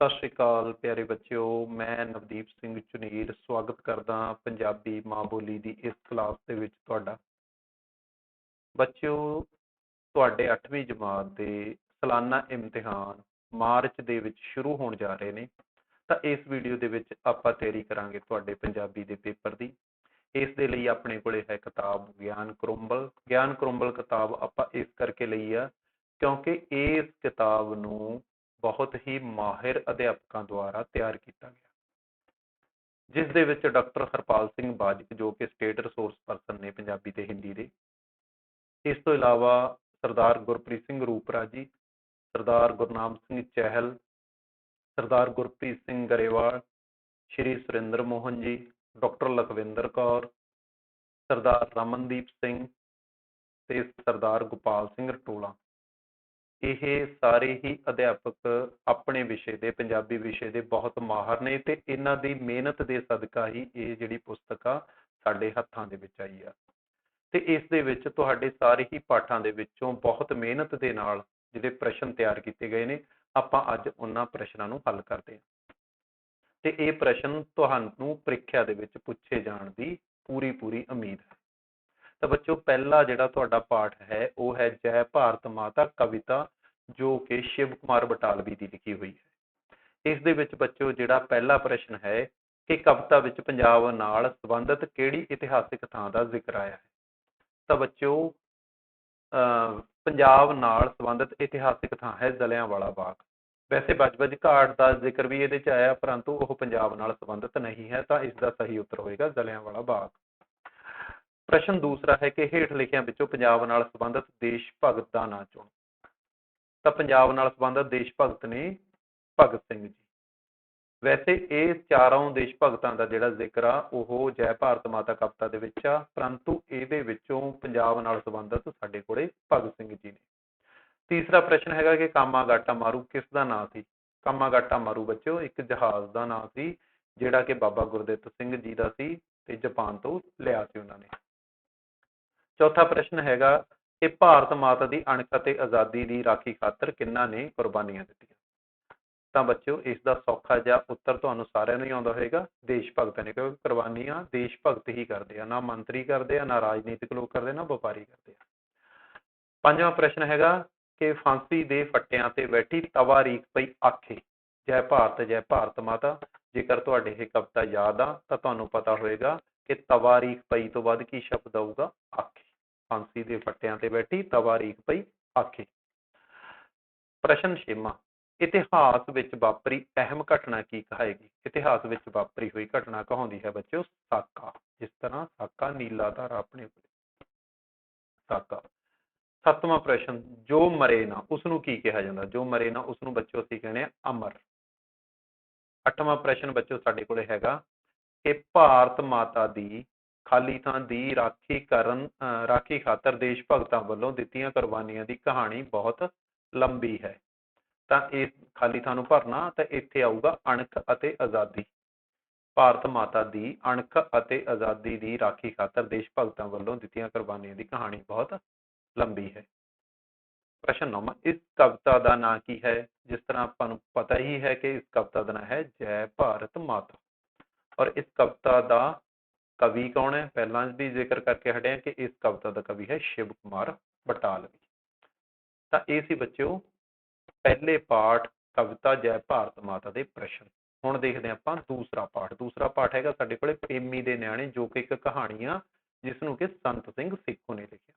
ਸਤਿ ਸ਼੍ਰੀ ਅਕਾਲ ਪਿਆਰੇ ਬੱਚਿਓ, ਮੈਂ ਨਵਦੀਪ ਸਿੰਘ ਚੁਨੀਰ ਸਵਾਗਤ ਕਰਦਾ ਪੰਜਾਬੀ ਮਾਂ ਬੋਲੀ ਦੀ ਇਸ ਕਲਾਸ ਦੇ ਵਿੱਚ ਤੁਹਾਡਾ। ਬੱਚਿਓ, ਤੁਹਾਡੇ 8ਵੀਂ ਜਮਾਤ ਦੇ ਸਾਲਾਨਾ ਇਮਤਿਹਾਨ ਮਾਰਚ ਦੇ ਵਿੱਚ ਸ਼ੁਰੂ ਹੋਣ ਜਾ ਰਹੇ ਨੇ, ਤਾਂ ਇਸ ਵੀਡੀਓ ਦੇ ਵਿੱਚ ਆਪਾਂ ਤਿਆਰੀ ਕਰਾਂਗੇ ਤੁਹਾਡੇ ਪੰਜਾਬੀ ਦੇ ਪੇਪਰ ਦੀ। ਇਸ ਦੇ ਲਈ ਆਪਣੇ ਕੋਲੇ ਹੈ ਕਿਤਾਬ ਗਿਆਨ ਕਰੋਂਬਲ। ਗਿਆਨ ਕਰੋਂਬਲ ਕਿਤਾਬ ਆਪਾਂ ਇਸ ਕਰਕੇ ਲਈ ਆ ਕਿਉਂਕਿ ਇਸ ਕਿਤਾਬ ਨੂੰ ਬਹੁਤ ਹੀ ਮਾਹਿਰ ਅਧਿਆਪਕਾਂ ਦੁਆਰਾ ਤਿਆਰ ਕੀਤਾ ਗਿਆ। ਜਿਸ ਦੇ ਵਿੱਚ ਡਾਕਟਰ ਹਰਪਾਲ ਸਿੰਘ ਬਾਜਕ, ਜੋ ਕਿ ਸਟੇਟ ਰਿਸੋਰਸ ਪਰਸਨ ਨੇ ਪੰਜਾਬੀ ਤੇ ਹਿੰਦੀ ਦੇ। ਇਸ ਤੋਂ ਇਲਾਵਾ ਸਰਦਾਰ ਗੁਰਪ੍ਰੀਤ ਸਿੰਘ ਰੂਪਰਾ ਜੀ ਸਰਦਾਰ ਗੁਰਨਾਮ ਸਿੰਘ ਚਹਿਲ, ਸਰਦਾਰ ਗੁਰਪ੍ਰੀਤ ਸਿੰਘ ਗਰੇਵਾਲ, ਸ਼੍ਰੀ ਸੁਰਿੰਦਰ ਮੋਹਨ ਜੀ, ਡਾਕਟਰ ਲਖਵਿੰਦਰ ਕੌਰ, ਸਰਦਾਰ ਰਮਨਦੀਪ ਸਿੰਘ ਤੇ ਸਰਦਾਰ ਗੋਪਾਲ ਸਿੰਘ ਰਟੋਲਾ। ਇਹ ਸਾਰੇ ਹੀ ਅਧਿਆਪਕ ਆਪਣੇ ਵਿਸ਼ੇ ਦੇ, ਪੰਜਾਬੀ ਵਿਸ਼ੇ ਦੇ ਬਹੁਤ ਮਾਹਰ ਨੇ ਅਤੇ ਇਹਨਾਂ ਦੀ ਮਿਹਨਤ ਦੇ ਸਦਕਾ ਹੀ ਇਹ ਜਿਹੜੀ ਪੁਸਤਕ ਆ ਸਾਡੇ ਹੱਥਾਂ ਦੇ ਵਿੱਚ ਆਈ ਆ। ਤੇ ਇਸ ਦੇ ਵਿੱਚ ਤੁਹਾਡੇ ਸਾਰੇ ਹੀ ਪਾਠਾਂ ਦੇ ਵਿੱਚੋਂ ਬਹੁਤ ਮਿਹਨਤ ਦੇ ਨਾਲ ਜਿਹੜੇ ਪ੍ਰਸ਼ਨ ਤਿਆਰ ਕੀਤੇ ਗਏ ਨੇ, ਆਪਾਂ ਅੱਜ ਉਹਨਾਂ ਪ੍ਰਸ਼ਨਾਂ ਨੂੰ ਹੱਲ ਕਰਦੇ ਹਾਂ। ਅਤੇ ਇਹ ਪ੍ਰਸ਼ਨ ਤੁਹਾਨੂੰ ਪ੍ਰੀਖਿਆ ਦੇ ਵਿੱਚ ਪੁੱਛੇ ਜਾਣ ਦੀ ਪੂਰੀ ਪੂਰੀ ਉਮੀਦ ਹੈ। ਤਾਂ ਬੱਚੋ ਪਹਿਲਾ ਜਿਹੜਾ ਤੁਹਾਡਾ ਪਾਠ ਹੈ, ਉਹ ਹੈ ਜੈ ਭਾਰਤ ਮਾਤਾ ਕਵਿਤਾ, ਜੋ ਕਿ ਸ਼ਿਵ ਕੁਮਾਰ ਬਟਾਲਵੀ ਦੀ ਲਿਖੀ ਹੋਈ ਹੈ। ਇਸ ਦੇ ਵਿੱਚ ਬੱਚੋ ਜਿਹੜਾ ਪਹਿਲਾ ਪ੍ਰਸ਼ਨ ਹੈ ਕਿ ਕਵਿਤਾ ਵਿੱਚ ਪੰਜਾਬ ਨਾਲ ਸੰਬੰਧਿਤ ਕਿਹੜੀ ਇਤਿਹਾਸਿਕ ਥਾਂ ਦਾ ਜ਼ਿਕਰ ਆਇਆ ਹੈ? ਤਾਂ ਬੱਚੋ ਪੰਜਾਬ ਨਾਲ ਸੰਬੰਧਿਤ ਇਤਿਹਾਸਿਕ ਥਾਂ ਹੈ ਜਲਿਆਂਵਾਲਾ ਬਾਗ। ਵੈਸੇ ਬਜਬਜ ਘਾਟ ਦਾ ਜ਼ਿਕਰ ਵੀ ਇਹਦੇ ਚ ਆਇਆ, ਪਰੰਤੂ ਉਹ ਪੰਜਾਬ ਨਾਲ ਸੰਬੰਧਿਤ ਨਹੀਂ ਹੈ, ਤਾਂ ਇਸ ਦਾ ਸਹੀ ਉੱਤਰ ਹੋਏਗਾ ਜਲਿਆਂਵਾਲਾ ਬਾਗ। ਪ੍ਰਸ਼ਨ ਦੂਸਰਾ ਹੈ ਕਿ ਹੇਠ ਲਿਖਿਆਂ ਵਿੱਚੋਂ ਪੰਜਾਬ ਨਾਲ ਸੰਬੰਧਿਤ ਦੇਸ਼ ਭਗਤ ਦਾ ਨਾਂ ਚੁਣੋ। ਤਾਂ ਪੰਜਾਬ ਨਾਲ ਸੰਬੰਧਿਤ ਦੇਸ਼ ਭਗਤ ਨੇ ਭਗਤ ਸਿੰਘ ਜੀ। ਵੈਸੇ ਇਹ ਚਾਰੋਂ ਦੇਸ਼ ਭਗਤਾਂ ਦਾ ਜਿਹੜਾ ਜ਼ਿਕਰ ਆ, ਉਹ ਜੈ ਭਾਰਤ ਮਾਤਾ ਕਵਿਤਾ ਦੇ ਵਿੱਚ ਆ, ਪਰੰਤੂ ਇਹਦੇ ਵਿੱਚੋਂ ਪੰਜਾਬ ਨਾਲ ਸੰਬੰਧਿਤ ਸਾਡੇ ਕੋਲੇ ਭਗਤ ਸਿੰਘ ਜੀ ਨੇ। ਤੀਸਰਾ ਪ੍ਰਸ਼ਨ ਹੈਗਾ ਕਿ ਕਾਮਾਗਾਟਾ ਮਾਰੂ ਕਿਸ ਦਾ ਨਾਂ ਸੀ? ਕਾਮਾਗਾਟਾ ਮਾਰੂ ਬੱਚਿਓ, ਇੱਕ ਜਹਾਜ਼ ਦਾ ਨਾਂ ਸੀ, ਜਿਹੜਾ ਕਿ ਬਾਬਾ ਗੁਰਦਿੱਤ ਸਿੰਘ ਜੀ ਦਾ ਸੀ ਤੇ ਜਾਪਾਨ ਤੋਂ ਲਿਆ ਸੀ ਉਹਨਾਂ ਨੇ। ਚੌਥਾ ਪ੍ਰਸ਼ਨ ਹੈਗਾ ਕਿ ਭਾਰਤ ਮਾਤਾ ਦੀ ਅਣਖ ਅਤੇ ਆਜ਼ਾਦੀ ਦੀ ਰਾਖੀ ਖਾਤਰ ਕਿੰਨਾ ਨੇ ਕੁਰਬਾਨੀਆਂ ਦਿੱਤੀਆਂ? ਤਾਂ ਬੱਚਿਓ, ਇਸ ਦਾ ਸੌਖਾ ਜਿਹਾ ਉੱਤਰ ਤੁਹਾਨੂੰ ਸਾਰਿਆਂ ਨੂੰ ਹੀ ਆਉਂਦਾ ਹੋਵੇਗਾ, ਦੇਸ਼ ਭਗਤਾਂ ਨੇ, ਕਿਉਂਕਿ ਕੁਰਬਾਨੀਆਂ ਦੇਸ਼ ਭਗਤ ਹੀ ਕਰਦੇ ਆ, ਨਾ ਮੰਤਰੀ ਕਰਦੇ ਆ, ਨਾ ਰਾਜਨੀਤਿਕ ਲੋਕ ਕਰਦੇ, ਨਾ ਵਪਾਰੀ ਕਰਦੇ ਆ। ਪੰਜਵਾਂ ਪ੍ਰਸ਼ਨ ਹੈਗਾ ਕਿ ਫਾਂਸੀ ਦੇ ਫੱਟਿਆਂ ਤੇ ਬੈਠੀ ਤਵਾਰੀਖ ਪਈ ਆਖੇ, ਜੈ ਭਾਰਤ ਜੈ ਭਾਰਤ ਮਾਤਾ, ਜੇਕਰ ਤੁਹਾਡੇ ਇਹ ਕਵਿਤਾ ਯਾਦ ਆ, ਤਾਂ ਤੁਹਾਨੂੰ ਪਤਾ ਹੋਵੇਗਾ ਕਿ ਤਵਾਰੀਖ ਪਈ ਤੋਂ ਬਾਅਦ ਕੀ ਸ਼ਬਦ ਆਊਗਾ? ਆਖੇ। ਫਾਂਸੀ ਦੇ ਫੱਟਿਆਂ ਤੇ ਬੈਠੀ ਤਵਾਰੀਖ ਪਈ, ਆਖੇ, ਪ੍ਰਸ਼ਨ ਛੇਵਾਂ ਇਤਿਹਾਸ ਵਿੱਚ ਵਾਪਰੀ ਅਹਿਮ ਘਟਨਾ ਕੀ ਕਹਾਏਗੀ? ਇਤਿਹਾਸ ਵਿੱਚ ਵਾਪਰੀ ਹੋਈ ਘਟਨਾ ਕਹਾਉਂਦੀ ਹੈ ਬੱਚਿਓ, ਸਾਕਾ, ਜਿਸ ਤਰ੍ਹਾਂ ਸਾਕਾ ਨੀਲਾਧਾਰਾ ਆਪਣੇ ਸਾਕਾ, ਸੱਤਵਾਂ ਪ੍ਰਸ਼ਨ, ਜੋ ਮਰੇ ਨਾ ਉਸ ਨੂੰ ਕੀ ਕਿਹਾ ਜਾਂਦਾ? ਜੋ ਮਰੇ ਨਾ ਉਸ ਨੂੰ ਬੱਚਿਓ ਅਸੀਂ ਕਹਿੰਦੇ ਆ ਅਮਰ। ਅੱਠਵਾਂ ਪ੍ਰਸ਼ਨ ਬੱਚਿਓ ਸਾਡੇ ਕੋਲੇ ਹੈਗਾ, ਕਿ ਭਾਰਤ ਮਾਤਾ ਦੀ ਖਾਲੀ ਥਾਂ ਦੀ ਰਾਖੀ ਕਰਨ ਰਾਖੀ ਖਾਤਰ ਦੇਸ਼ ਭਗਤਾਂ ਵੱਲੋਂ ਦਿੱਤੀਆਂ ਕੁਰਬਾਨੀਆਂ ਦੀ ਕਹਾਣੀ ਬਹੁਤ ਲੰਬੀ ਹੈ। ਤਾਂ ਇਹ ਖਾਲੀ ਥਾਂ ਨੂੰ ਭਰਨਾ ਤਾਂ ਇੱਥੇ ਆਊਗਾ ਅਣਖ ਅਤੇ ਆਜ਼ਾਦੀ। ਭਾਰਤ ਮਾਤਾ ਦੀ ਅਣਖ ਅਤੇ ਆਜ਼ਾਦੀ ਦੀ ਰਾਖੀ ਖਾਤਰ ਦੇਸ਼ ਭਗਤਾਂ ਵੱਲੋਂ ਦਿੱਤੀਆਂ ਕੁਰਬਾਨੀਆਂ ਦੀ ਕਹਾਣੀ ਬਹੁਤ ਲੰਬੀ ਹੈ। ਪ੍ਰਸ਼ਨ ਨੰਬਰ ਇਸ ਕਵਿਤਾ ਦਾ ਨਾਂ ਕੀ ਹੈ? ਜਿਸ ਤਰ੍ਹਾਂ ਆਪਾਂ ਨੂੰ ਪਤਾ ਹੀ ਹੈ ਕਿ ਇਸ ਕਵਿਤਾ ਦਾ ਨਾਂ ਹੈ ਜੈ ਭਾਰਤ ਮਾਤਾ। ਔਰ ਇਸ ਕਵਿਤਾ ਦਾ ਕਵੀ ਕੌਣ ਹੈ? ਪਹਿਲਾਂ ਵੀ ਜ਼ਿਕਰ ਕਰਕੇ ਹਟੇ ਕਿ ਇਸ ਕਵਿਤਾ ਦਾ ਕਵੀ ਹੈ ਸ਼ਿਵ ਕੁਮਾਰ ਬਟਾਲਵੀ। ਤਾਂ ਇਹ ਸੀ ਬੱਚਿਓ, ਪਹਿਲੇ ਪਾਠ ਕਵਿਤਾ ਜੈ ਭਾਰਤ ਮਾਤਾ ਦੇ ਪ੍ਰਸ਼ਨ। ਹੁਣ ਦੇਖਦੇ ਹਾਂ ਆਪਾਂ ਦੂਸਰਾ ਪਾਠ। ਦੂਸਰਾ ਪਾਠ ਹੈਗਾ ਸਾਡੇ ਕੋਲੇ ਪ੍ਰੇਮੀ ਦੇ ਨਿਆਣੇ, ਜੋ ਕਿ ਇੱਕ ਕਹਾਣੀ ਆ ਜਿਸ ਨੂੰ ਕਿ ਸੰਤ ਸਿੰਘ ਸੇਖੋਂ ਨੇ ਲਿਖਿਆ।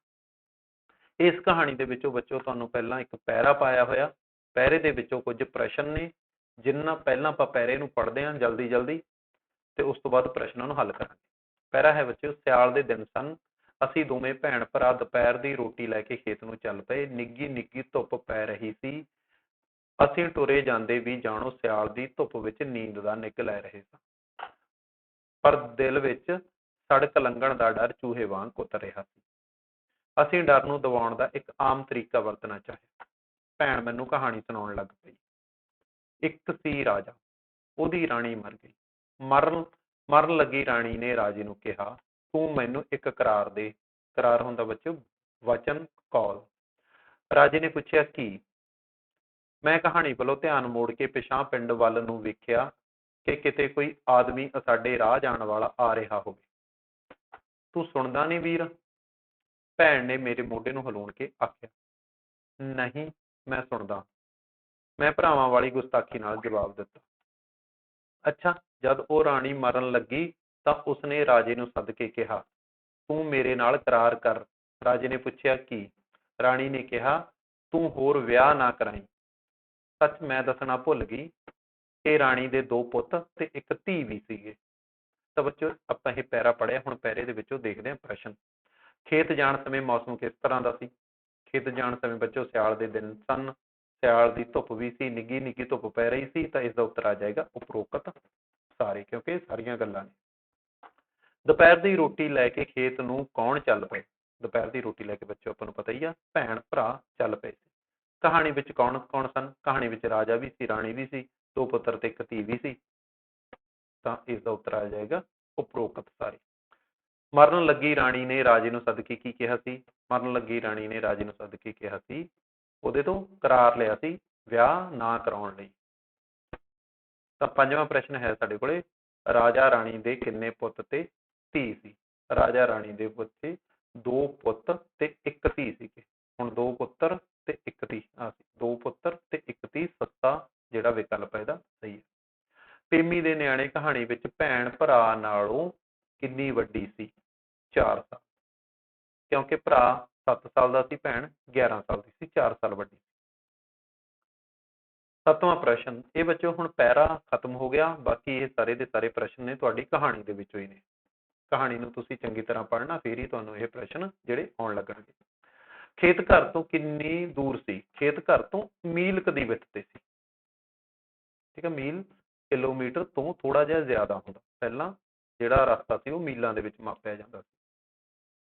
ਇਸ ਕਹਾਣੀ ਦੇ ਵਿੱਚੋਂ ਬੱਚੋ ਤੁਹਾਨੂੰ ਪਹਿਲਾਂ ਇੱਕ ਪੈਰਾ ਪਾਇਆ ਹੋਇਆ। ਪੈਰੇ ਦੇ ਵਿੱਚੋਂ ਕੁਝ ਪ੍ਰਸ਼ਨ ਨੇ, ਜਿੰਨਾ ਪਹਿਲਾਂ ਆਪਾਂ ਪੈਰੇ ਨੂੰ ਪੜ੍ਹਦੇ ਹਾਂ ਜਲਦੀ ਜਲਦੀ ਤੇ ਉਸ ਤੋਂ ਬਾਅਦ ਪ੍ਰਸ਼ਨਾਂ ਨੂੰ ਹੱਲ ਕਰਾਂਗੇ। ਪੈਰਾ ਹੈ ਬੱਚਿਓ, ਸਿਆਲ ਦੇ ਦਿਨ ਸਨ। ਅਸੀਂ ਦੋਵੇਂ ਭੈਣ ਭਰਾ ਦੁਪਹਿਰ ਦੀ ਰੋਟੀ ਲੈ ਕੇ ਖੇਤ ਨੂੰ ਚੱਲ ਪਏ। ਨਿੱਗੀ ਨਿੱਗੀ ਧੁੱਪ ਪੈ ਰਹੀ ਸੀ। ਅਸੀਂ ਟੁਰੇ ਜਾਂਦੇ ਵੀ ਜਾਣੋ, ਸਿਆਲ ਦੀ ਧੁੱਪ ਵਿੱਚ ਨੀਂਦ ਦਾ ਨਿੱਘ ਲੈ ਰਹੇ ਸਾਂ। ਪਰ ਦਿਲ ਵਿੱਚ ਸੜਕ ਲੰਘਣ ਦਾ ਡਰ ਚੂਹੇ ਵਾਂਗ ਕੁੱਤ ਰਿਹਾ ਸੀ। ਅਸੀਂ ਡਰ ਨੂੰ ਦਬਾਉਣ ਦਾ ਇੱਕ ਆਮ ਤਰੀਕਾ ਵਰਤਣਾ ਚਾਹਿਆ। ਭੈਣ ਮੈਨੂੰ ਕਹਾਣੀ ਸੁਣਾਉਣ ਲੱਗ ਪਈ। ਇੱਕ ਸੀ ਰਾਜਾ, ਉਹਦੀ ਰਾਣੀ ਮਰ ਗਈ। ਮਰਨ ਮਰਨ ਲੱਗੀ ਰਾਣੀ ਨੇ ਰਾਜੇ ਨੂੰ ਕਿਹਾ, ਤੂੰ ਮੈਨੂੰ ਇੱਕ ਕਰਾਰ ਦੇ। ਕਰਾਰ ਹੁੰਦਾ ਬੱਚੋ ਵਚਨ, ਕੌਲ। ਰਾਜੇ ਨੇ ਪੁੱਛਿਆ, ਕੀ? ਮੈਂ ਕਹਾਣੀ ਵੱਲੋਂ ਧਿਆਨ ਮੋੜ ਕੇ ਪਿਛਾਂ ਪਿੰਡ ਵੱਲ ਨੂੰ ਵੇਖਿਆ ਕਿ ਕਿਤੇ ਕੋਈ ਆਦਮੀ ਸਾਡੇ ਰਾਹ ਜਾਣ ਵਾਲਾ ਆ ਰਿਹਾ ਹੋਵੇ। ਤੂੰ ਸੁਣਦਾ ਨਹੀਂ ਵੀਰ? ਭੈਣ ਨੇ ਮੇਰੇ ਮੋਢੇ ਨੂੰ ਹਿਲਾਉਣ ਕੇ ਆਖਿਆ, ਨਹੀਂ, ਮੈਂ ਸੁਣਦਾ। ਮੈਂ ਭਰਾਵਾਂ ਵਾਲੀ ਗੁਸਤਾਖੀ ਨਾਲ ਜਵਾਬ ਦਿੱਤਾ। ਅੱਛਾ ਜਦ ਉਹ ਰਾਣੀ ਮਰਨ ਲੱਗੀ ਤਾਂ ਉਸਨੇ ਰਾਜੇ ਨੂੰ ਸੱਦ ਕੇ ਕਿਹਾ, ਤੂੰ ਮੇਰੇ ਨਾਲ ਕਰਾਰ ਕਰ। ਰਾਜੇ ਨੇ ਪੁੱਛਿਆ, ਕੀ? ਰਾਣੀ ਨੇ ਕਿਹਾ, ਤੂੰ ਹੋਰ ਵਿਆਹ ਨਾ ਕਰਾਈ। ਸੱਚ ਮੈਂ ਦੱਸਣਾ ਭੁੱਲ ਗਈ, ਕਿ ਰਾਣੀ ਦੇ ਦੋ ਪੁੱਤ ਤੇ ਇੱਕ ਧੀ ਵੀ ਸੀਗੇ। ਤਾਂ ਬੱਚੋ, ਆਪਾਂ ਇਹ ਪੈਰਾ ਪੜਿਆ ਹੁਣ ਪੈਰੇ ਦੇ ਵਿੱਚੋਂ ਦੇਖਦੇ ਹਾਂ ਪ੍ਰਸ਼ਨ। ਖੇਤ ਜਾਣ ਸਮੇਂ ਮੌਸਮ ਕਿਸ ਤਰ੍ਹਾਂ ਦਾ ਸੀ? ਖੇਤ ਜਾਣ ਸਮੇਂ ਬੱਚੋ, ਸਿਆਲ ਦੇ ਦਿਨ ਸਨ। ਸਿਆਲ ਦੀ ਧੁੱਪ ਵੀ ਸੀ ਨਿੱਗੀ ਨਿੱਗੀ ਧੁੱਪ ਪੈ ਰਹੀ ਸੀ, ਤਾਂ ਇਸ ਦਾ ਉੱਤਰ ਆ ਜਾਏਗਾ ਉਪਰੋਕਤ ਸਾਰੇ, ਕਿਉਂਕਿ ਇਹ ਸਾਰੀਆਂ ਗੱਲਾਂ ਨੇ। ਦੁਪਹਿਰ ਦੀ ਰੋਟੀ ਲੈ ਕੇ ਖੇਤ ਨੂੰ ਕੌਣ ਚੱਲ ਪਏ? ਦੁਪਹਿਰ ਦੀ ਰੋਟੀ ਲੈ ਕੇ ਬੱਚੋ, ਆਪਾਂ ਨੂੰ ਪਤਾ ਹੀ ਆ, ਭੈਣ, ਭਰਾ ਚੱਲ ਪਏ ਸੀ। ਕਹਾਣੀ ਵਿੱਚ ਕੌਣ ਕੌਣ ਸਨ? ਕਹਾਣੀ ਵਿੱਚ ਰਾਜਾ ਵੀ ਸੀ, ਰਾਣੀ ਵੀ ਸੀ, ਦੋ ਪੁੱਤਰ ਤੇ ਇੱਕ ਧੀ ਵੀ ਸੀ। ਤਾਂ ਇਸ ਦਾ ਉੱਤਰ ਆ ਜਾਏਗਾ, ਉਪਰੋਕਤ ਸਾਰੇ। ਮਰਨ ਲੱਗੀ ਰਾਣੀ ਨੇ ਰਾਜੇ ਨੂੰ ਸਦਕੇ ਕੀ ਕਿਹਾ ਸੀ? ਮਰਨ ਲੱਗੀ ਰਾਣੀ ਨੇ ਰਾਜੇ ਨੂੰ ਸੱਦ ਕੇ ਕਿਹਾ ਸੀ, ਉਹਦੇ ਤੋਂ ਕਰਾਰ ਲਿਆ ਸੀ, ਵਿਆਹ ਨਾ ਕਰਾਉਣ ਲਈ। ਤਾਂ ਪੰਜਵਾਂ ਪ੍ਰਸ਼ਨ ਹੈ ਸਾਡੇ ਕੋਲੇ, ਰਾਜਾ ਰਾਣੀ ਦੇ ਕਿੰਨੇ ਪੁੱਤ ਤੇ ਧੀ ਸੀ? ਰਾਜਾ ਰਾਣੀ ਦੇ ਬੱਚੇ ਦੋ ਪੁੱਤ ਤੇ ਇੱਕ ਧੀ ਸੀਗੇ। ਹੁਣ ਦੋ ਪੁੱਤਰ ਤੇ ਇੱਕ ਧੀ ਆ ਦੋ ਪੁੱਤਰ ਤੇ ਇੱਕ ਧੀ, ਸੱਤਾ ਜਿਹੜਾ ਵਿਕਲਪ ਹੈ ਇਹਦਾ ਸਹੀ ਹੈ। ਪੇਮੀ ਦੇ ਨਿਆਣੇ ਕਹਾਣੀ ਵਿੱਚ ਭੈਣ ਭਰਾ ਨਾਲੋਂ ਕਿੰਨੀ ਵੱਡੀ ਸੀ? 4 ਸਾਲ। ਕਿਉਂਕਿ ਭਰਾ 7 ਸਾਲ ਦਾ ਸੀ, ਭੈਣ 11 ਸਾਲ ਦੀ ਸੀ 4 ਸਾਲ ਵੱਡੀ ਸੱਤਵਾਂ ਪ੍ਰਸ਼ਨ, ਇਹ ਬੱਚੋ ਹੁਣ ਪੈਰਾ ਖਤਮ ਹੋ ਗਿਆ, ਬਾਕੀ ਇਹ ਸਾਰੇ ਦੇ ਸਾਰੇ ਪ੍ਰਸ਼ਨ ਨੇ ਤੁਹਾਡੀ ਕਹਾਣੀ ਦੇ ਵਿੱਚੋਂ ਹੀ ਨੇ। ਕਹਾਣੀ ਨੂੰ ਤੁਸੀਂ ਚੰਗੀ ਤਰ੍ਹਾਂ ਪੜ੍ਹਨਾ, ਫਿਰ ਹੀ ਤੁਹਾਨੂੰ ਇਹ ਪ੍ਰਸ਼ਨ ਜਿਹੜੇ ਆਉਣ ਲੱਗਣਗੇ। ਖੇਤ ਘਰ ਤੋਂ ਕਿੰਨੀ ਦੂਰ ਸੀ? ਖੇਤ ਘਰ ਤੋਂ ਮੀਲ ਕਦੀ ਵਿੱਥ ਤੇ ਸੀ। ਠੀਕ ਹੈ ਮੀਲ ਕਿਲੋਮੀਟਰ ਤੋਂ ਥੋੜਾ ਜਿਹਾ ਜ਼ਿਆਦਾ ਹੁੰਦਾ। ਪਹਿਲਾਂ ਜਿਹੜਾ ਰਸਤਾ ਸੀ, ਉਹ ਮੀਲਾਂ ਦੇ ਵਿੱਚ ਮਾਪਿਆ ਜਾਂਦਾ ਸੀ।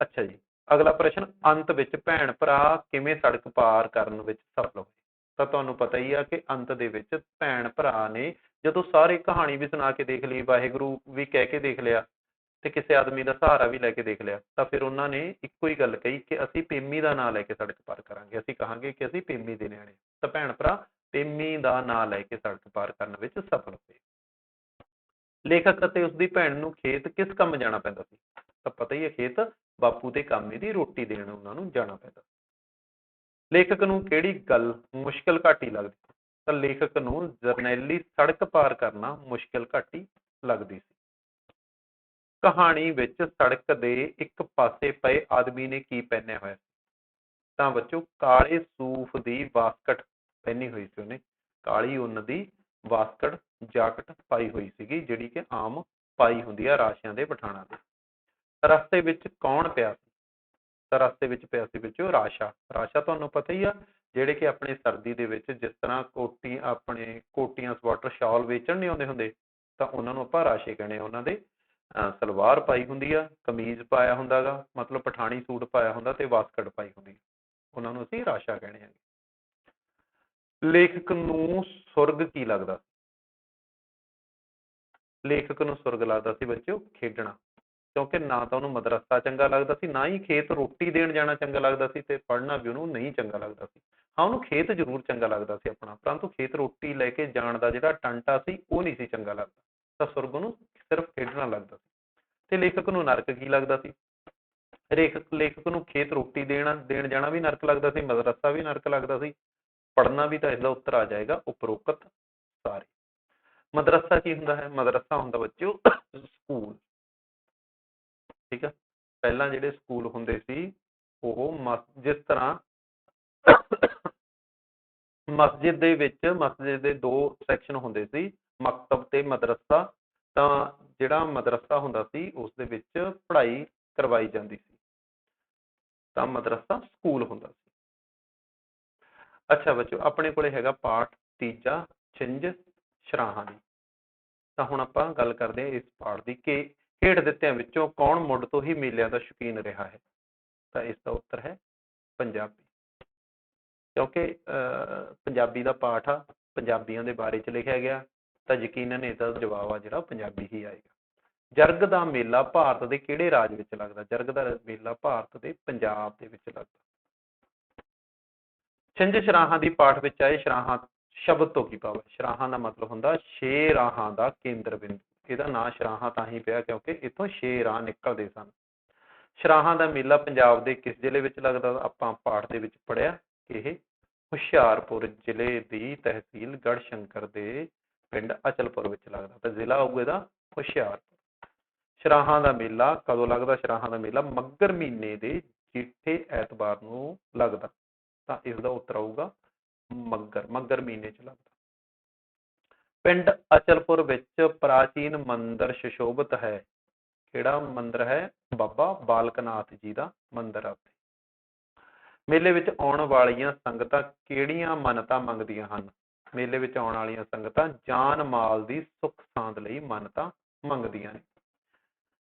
ਅੱਛਾ ਜੀ, ਅਗਲਾ ਪ੍ਰਸ਼ਨ, ਅੰਤ ਵਿੱਚ ਭੈਣ ਭਰਾ ਕਿਵੇਂ ਸੜਕ ਪਾਰ ਕਰਨ ਵਿੱਚ ਸਫਲ ਹੋਏ? ਤਾਂ ਤੁਹਾਨੂੰ ਪਤਾ ਹੀ ਆ ਕਿ ਅੰਤ ਦੇ ਵਿੱਚ ਭੈਣ ਭਰਾ ਨੇ ਜਦੋਂ ਸਾਰੇ ਕਹਾਣੀ ਵੀ ਸੁਣਾ ਕੇ ਦੇਖ ਲਈ, ਵਾਹਿਗੁਰੂ ਵੀ ਕਹਿ ਕੇ ਦੇਖ ਲਿਆ ਤੇ ਕਿਸੇ ਆਦਮੀ ਦਾ ਸਹਾਰਾ ਵੀ ਲੈ ਕੇ ਦੇਖ ਲਿਆ, ਤਾਂ ਫਿਰ ਉਹਨਾਂ ਨੇ ਇੱਕੋ ਹੀ ਗੱਲ ਕਹੀ ਕਿ ਅਸੀਂ ਪੇਮੀ ਦਾ ਨਾਂ ਲੈ ਕੇ ਸੜਕ ਪਾਰ ਕਰਾਂਗੇ, ਅਸੀਂ ਕਹਾਂਗੇ ਕਿ ਅਸੀਂ ਪੇਮੀ ਦੇ ਨਿਆਣੇ ਤਾਂ ਭੈਣ ਭਰਾ ਪੇਮੀ ਦਾ ਨਾਂ ਲੈ ਕੇ ਸੜਕ ਪਾਰ ਕਰਨ ਵਿੱਚ ਸਫਲ ਹੋਏ। ਲੇਖਕ ਅਤੇ ਉਸ ਦੀ ਭੈਣ ਨੂੰ ਖੇਤ ਕਿਸ ਕੰਮ ਜਾਣਾ ਪੈਂਦਾ ਸੀ? ਤਾਂ ਪਤਾ ਹੀ ਹੈ ਖੇਤ ਬਾਪੂ ਦੇ ਕੰਮ ਦੀ ਰੋਟੀ ਦੇਣ ਉਹਨਾਂ ਨੂੰ ਜਾਣਾ ਪੈਂਦਾ ਲੇਖਕ ਨੂੰ ਕਿਹੜੀ ਗੱਲ ਮੁਸ਼ਕਲ ਘਾਟੀ ਲੱਗਦੀ? ਤਾਂ ਲੇਖਕ ਨੂੰ ਜਰਨੈਲੀ ਸੜਕ ਪਾਰ ਕਰਨਾ ਮੁਸ਼ਕਲ ਘਾਟੀ ਲੱਗਦੀ ਸੀ। ਕਹਾਣੀ ਵਿੱਚ ਸੜਕ ਦੇ ਇੱਕ ਪਾਸੇ ਪਏ ਆਦਮੀ ਨੇ ਕੀ ਪਹਿਨਿਆ ਹੋਇਆ ਤਾਂ ਬੱਚੋ, ਕਾਲੇ ਸੂਫ ਦੀ ਵਾਸਕਟ ਪਹਿਨੀ ਹੋਈ ਸੀ ਉਹਨੇ। ਕਾਲੀ ਉੱਨ ਦੀ ਵਾਸਕਟ ਜਾਕਟ ਪਾਈ ਹੋਈ ਸੀਗੀ, ਜਿਹੜੀ ਕਿ ਆਮ ਪਾਈ ਹੁੰਦੀ ਆ ਰਾਸ਼ਿਆਂ ਦੇ ਪਠਾਣਾ ਦੇ ਰਸਤੇ ਵਿੱਚ ਕੌਣ ਪਿਆ ਸੀ? ਤਾਂ ਰਸਤੇ ਵਿੱਚ ਪਿਆ ਸੀ ਵਿੱਚੋਂ ਰਾਸ਼ਾ। ਰਾਸ਼ਾ ਤੁਹਾਨੂੰ ਪਤਾ ਹੀ ਆ, ਜਿਹੜੇ ਕਿ ਆਪਣੇ ਸਰਦੀ ਦੇ ਵਿੱਚ ਜਿਸ ਤਰ੍ਹਾਂ ਕੋਟੀ, ਆਪਣੇ ਕੋਟੀਆਂ ਸਵਾਟਰ, ਸ਼ਾਲ ਵੇਚਣ ਨਹੀਂ ਆਉਂਦੇ ਹੁੰਦੇ, ਤਾਂ ਉਹਨਾਂ ਨੂੰ ਆਪਾਂ ਰਾਸ਼ੇ ਕਹਿੰਦੇ ਆ। ਉਹਨਾਂ ਦੇ ਸਲਵਾਰ ਪਾਈ ਹੁੰਦੀ ਆ, ਕਮੀਜ਼ ਪਾਇਆ ਹੁੰਦਾਗਾ ਮਤਲਬ ਪਠਾਣੀ ਸੂਟ ਪਾਇਆ ਹੁੰਦਾ ਤੇ ਵਾਸਕਟ ਪਾਈ ਹੁੰਦੀ ਉਹਨਾਂ ਨੂੰ ਅਸੀਂ ਰਾਸ਼ਾ ਕਹਿੰਦੇ ਆ ਲੇਖਕ ਨੂੰ ਸੁਰਗ ਕੀ ਲੱਗਦਾ ਲੇਖਕ ਨੂੰ ਸੁਰਗ ਲੱਗਦਾ ਸੀ ਬੱਚਿਓ, ਖੇਡਣਾ। ਕਿਉਂਕਿ ਨਾ ਤਾਂ ਉਹਨੂੰ ਮਦਰਸਾ ਚੰਗਾ ਲੱਗਦਾ ਸੀ, ਨਾ ਹੀ ਖੇਤ ਰੋਟੀ ਦੇਣ ਜਾਣਾ ਚੰਗਾ ਲੱਗਦਾ ਸੀ ਤੇ ਪੜ੍ਹਨਾ ਵੀ ਉਹਨੂੰ ਨਹੀਂ ਚੰਗਾ ਲੱਗਦਾ ਸੀ। ਹਾਂ, ਉਹਨੂੰ ਖੇਤ ਜ਼ਰੂਰ ਚੰਗਾ ਲੱਗਦਾ ਸੀ ਆਪਣਾ, ਪਰੰਤੂ ਖੇਤ ਰੋਟੀ ਲੈ ਕੇ ਜਾਣ ਦਾ ਜਿਹੜਾ ਟਾਂਟਾ ਸੀ, ਉਹ ਨਹੀਂ ਸੀ ਚੰਗਾ ਲੱਗਦਾ। ਤਾਂ ਸੁਰਗ ਨੂੰ ਸਿਰਫ ਖੇਡਣਾ ਲੱਗਦਾ ਸੀ। ਤੇ ਲੇਖਕ ਨੂੰ ਨਰਕ ਕੀ ਲੱਗਦਾ ਸੀ? ਲੇਖਕ ਲੇਖਕ ਨੂੰ ਖੇਤ ਰੋਟੀ ਦੇਣਾ, ਦੇਣ ਜਾਣਾ ਵੀ ਨਰਕ ਲੱਗਦਾ ਸੀ, ਮਦਰਸਾ ਵੀ ਨਰਕ ਲੱਗਦਾ ਸੀ, ਪੜ੍ਹਨਾ ਵੀ ਤਾਂ ਇਸ ਦਾ ਉੱਤਰ ਆ ਜਾਏਗਾ, ਉਪਰੋਕਤ ਸਾਰੇ। ਮਦਰਸਾ ਕੀ ਹੁੰਦਾ ਹੈ? ਮਦਰਸਾ ਹੁੰਦਾ ਬੱਚਿਓ, ਸਕੂਲ। ਠੀਕ ਹੈ ਪਹਿਲਾਂ ਜਿਹੜੇ ਸਕੂਲ ਹੁੰਦੇ ਸੀ, ਉਹ ਮਸ, ਜਿਸ ਤਰ੍ਹਾਂ ਮਸਜਿਦ ਦੇ ਵਿੱਚ, ਮਸਜਿਦ ਦੇ ਦੋ ਸੈਕਸ਼ਨ ਹੁੰਦੇ ਸੀ, ਮਕਤਬ ਤੇ ਮਦਰਸਾ, ਤਾਂ ਜਿਹੜਾ ਮਦਰਸਾ ਹੁੰਦਾ ਸੀ, ਉਸ ਦੇ ਵਿੱਚ ਪੜ੍ਹਾਈ ਕਰਵਾਈ ਜਾਂਦੀ ਸੀ। ਤਾਂ ਮਦਰਸਾ ਸਕੂਲ ਹੁੰਦਾ ਸੀ। ਅੱਛਾ ਬੱਚੋ ਆਪਣੇ ਕੋਲੇ ਹੈਗਾ ਪਾਠ, ਤੀਜਾ, ਛਿੰਝ, ਸ਼ਰਾਹਾਂ ਦੀ। ਤਾਂ ਹੁਣ ਆਪਾਂ ਗੱਲ ਕਰਦੇ ਹਾਂ ਇਸ ਪਾਠ ਦੀ ਕਿ ਹੇਠ ਦਿੱਤਿਆਂ ਵਿੱਚੋਂ ਕੌਣ ਮੁੱਢ ਤੋਂ ਹੀ ਮੇਲਿਆਂ ਦਾ ਸ਼ੌਕੀਨ ਰਿਹਾ ਹੈ? ਤਾਂ ਇਸ ਦਾ ਉੱਤਰ ਹੈ ਪੰਜਾਬੀ। ਕਿਉਂਕਿ ਪੰਜਾਬੀ ਦਾ ਪਾਠ ਆ, ਪੰਜਾਬੀਆਂ ਦੇ ਬਾਰੇ ਚ ਲਿਖਿਆ ਗਿਆ, ਤਾਂ ਯਕੀਨਨ ਇਹਦਾ ਜਵਾਬ ਆ ਜਿਹੜਾ ਪੰਜਾਬੀ ਹੀ ਆਏਗਾ। ਜਰਗ ਦਾ ਮੇਲਾ ਭਾਰਤ ਦੇ ਕਿਹੜੇ ਰਾਜ ਵਿੱਚ ਲੱਗਦਾ? ਜਰਗ ਦਾ ਮੇਲਾ ਭਾਰਤ ਦੇ ਪੰਜਾਬ ਦੇ ਵਿੱਚ ਲੱਗਦਾ। ਛਿੰਝ ਸ਼ਰਾਹਾਂ ਦੀ ਪਾਠ ਵਿੱਚ ਆਏ ਸ਼ਰਾਹਾਂ, ਸ਼ਬਦ ਤੋਂ ਕੀ ਭਾਵ ਹੈ? ਸ਼ਰਾਹਾਂ ਦਾ ਮਤਲਬ ਹੁੰਦਾ, ਛੇ ਰਾਹਾਂ ਦਾ ਕੇਂਦਰ ਬਿੰਦੂ ਇਹਦਾ ਨਾਂ ਸ਼ਰਾਹਾਂ ਤਾਂ ਹੀ ਪਿਆ ਕਿਉਂਕਿ ਇੱਥੋਂ ਛੇ ਰਾਹ ਨਿਕਲਦੇ ਸਨ। ਸ਼ਰਾਹਾਂ ਦਾ ਮੇਲਾ ਪੰਜਾਬ ਦੇ ਕਿਸ ਜ਼ਿਲ੍ਹੇ ਵਿੱਚ ਲੱਗਦਾ ਆਪਾਂ ਪਾਠ ਦੇ ਵਿੱਚ ਪੜਿਆ ਇਹ ਹੁਸ਼ਿਆਰਪੁਰ ਜ਼ਿਲ੍ਹੇ ਦੀ ਤਹਿਸੀਲ ਗੜਸ਼ੰਕਰ ਦੇ ਪਿੰਡ ਅਚਲਪੁਰ ਵਿੱਚ ਲੱਗਦਾ। ਤਾਂ ਜ਼ਿਲ੍ਹਾ ਹੋਊਗਾ ਇਹਦਾ ਹੁਸ਼ਿਆਰਪੁਰ। ਸ਼ਰਾਹਾਂ ਦਾ ਮੇਲਾ ਕਦੋਂ ਲੱਗਦਾ? ਸ਼ਰਾਹਾਂ ਦਾ ਮੇਲਾ ਮੱਗਰ ਮਹੀਨੇ ਦੇ ਜੀਠੇ ਐਤਵਾਰ ਨੂੰ ਲੱਗਦਾ। ਤਾਂ ਇਸ ਦਾ ਉੱਤਰ ਆਊਗਾ ਮੱਗਰ ਮੱਗਰ ਮਹੀਨੇ ਚ ਲੱਗਦਾ। ਪਿੰਡ ਅਚਲਪੁਰ ਵਿੱਚ ਪ੍ਰਾਚੀਨ ਮੰਦਿਰ ਸ਼ਸ਼ੋਭਤ ਹੈ। ਕਿਹੜਾ ਮੰਦਿਰ ਹੈ? ਬਾਬਾ ਬਾਲਕਨਾਥ ਜੀ ਦਾ ਮੰਦਿਰ ਹੈ ਮੇਲੇ ਵਿੱਚ ਆਉਣ ਵਾਲੀਆਂ ਸੰਗਤਾਂ ਕਿਹੜੀਆਂ ਮੰਨਤਾਂ ਮੰਗਦੀਆਂ ਹਨ? ਮੇਲੇ ਵਿੱਚ ਆਉਣ ਵਾਲੀਆਂ ਸੰਗਤਾਂ ਜਾਨ ਮਾਲ ਦੀ ਸੁੱਖ ਸਾਂਦ ਲਈ ਮੰਨਤਾਂ ਮੰਗਦੀਆਂ ਨੇ।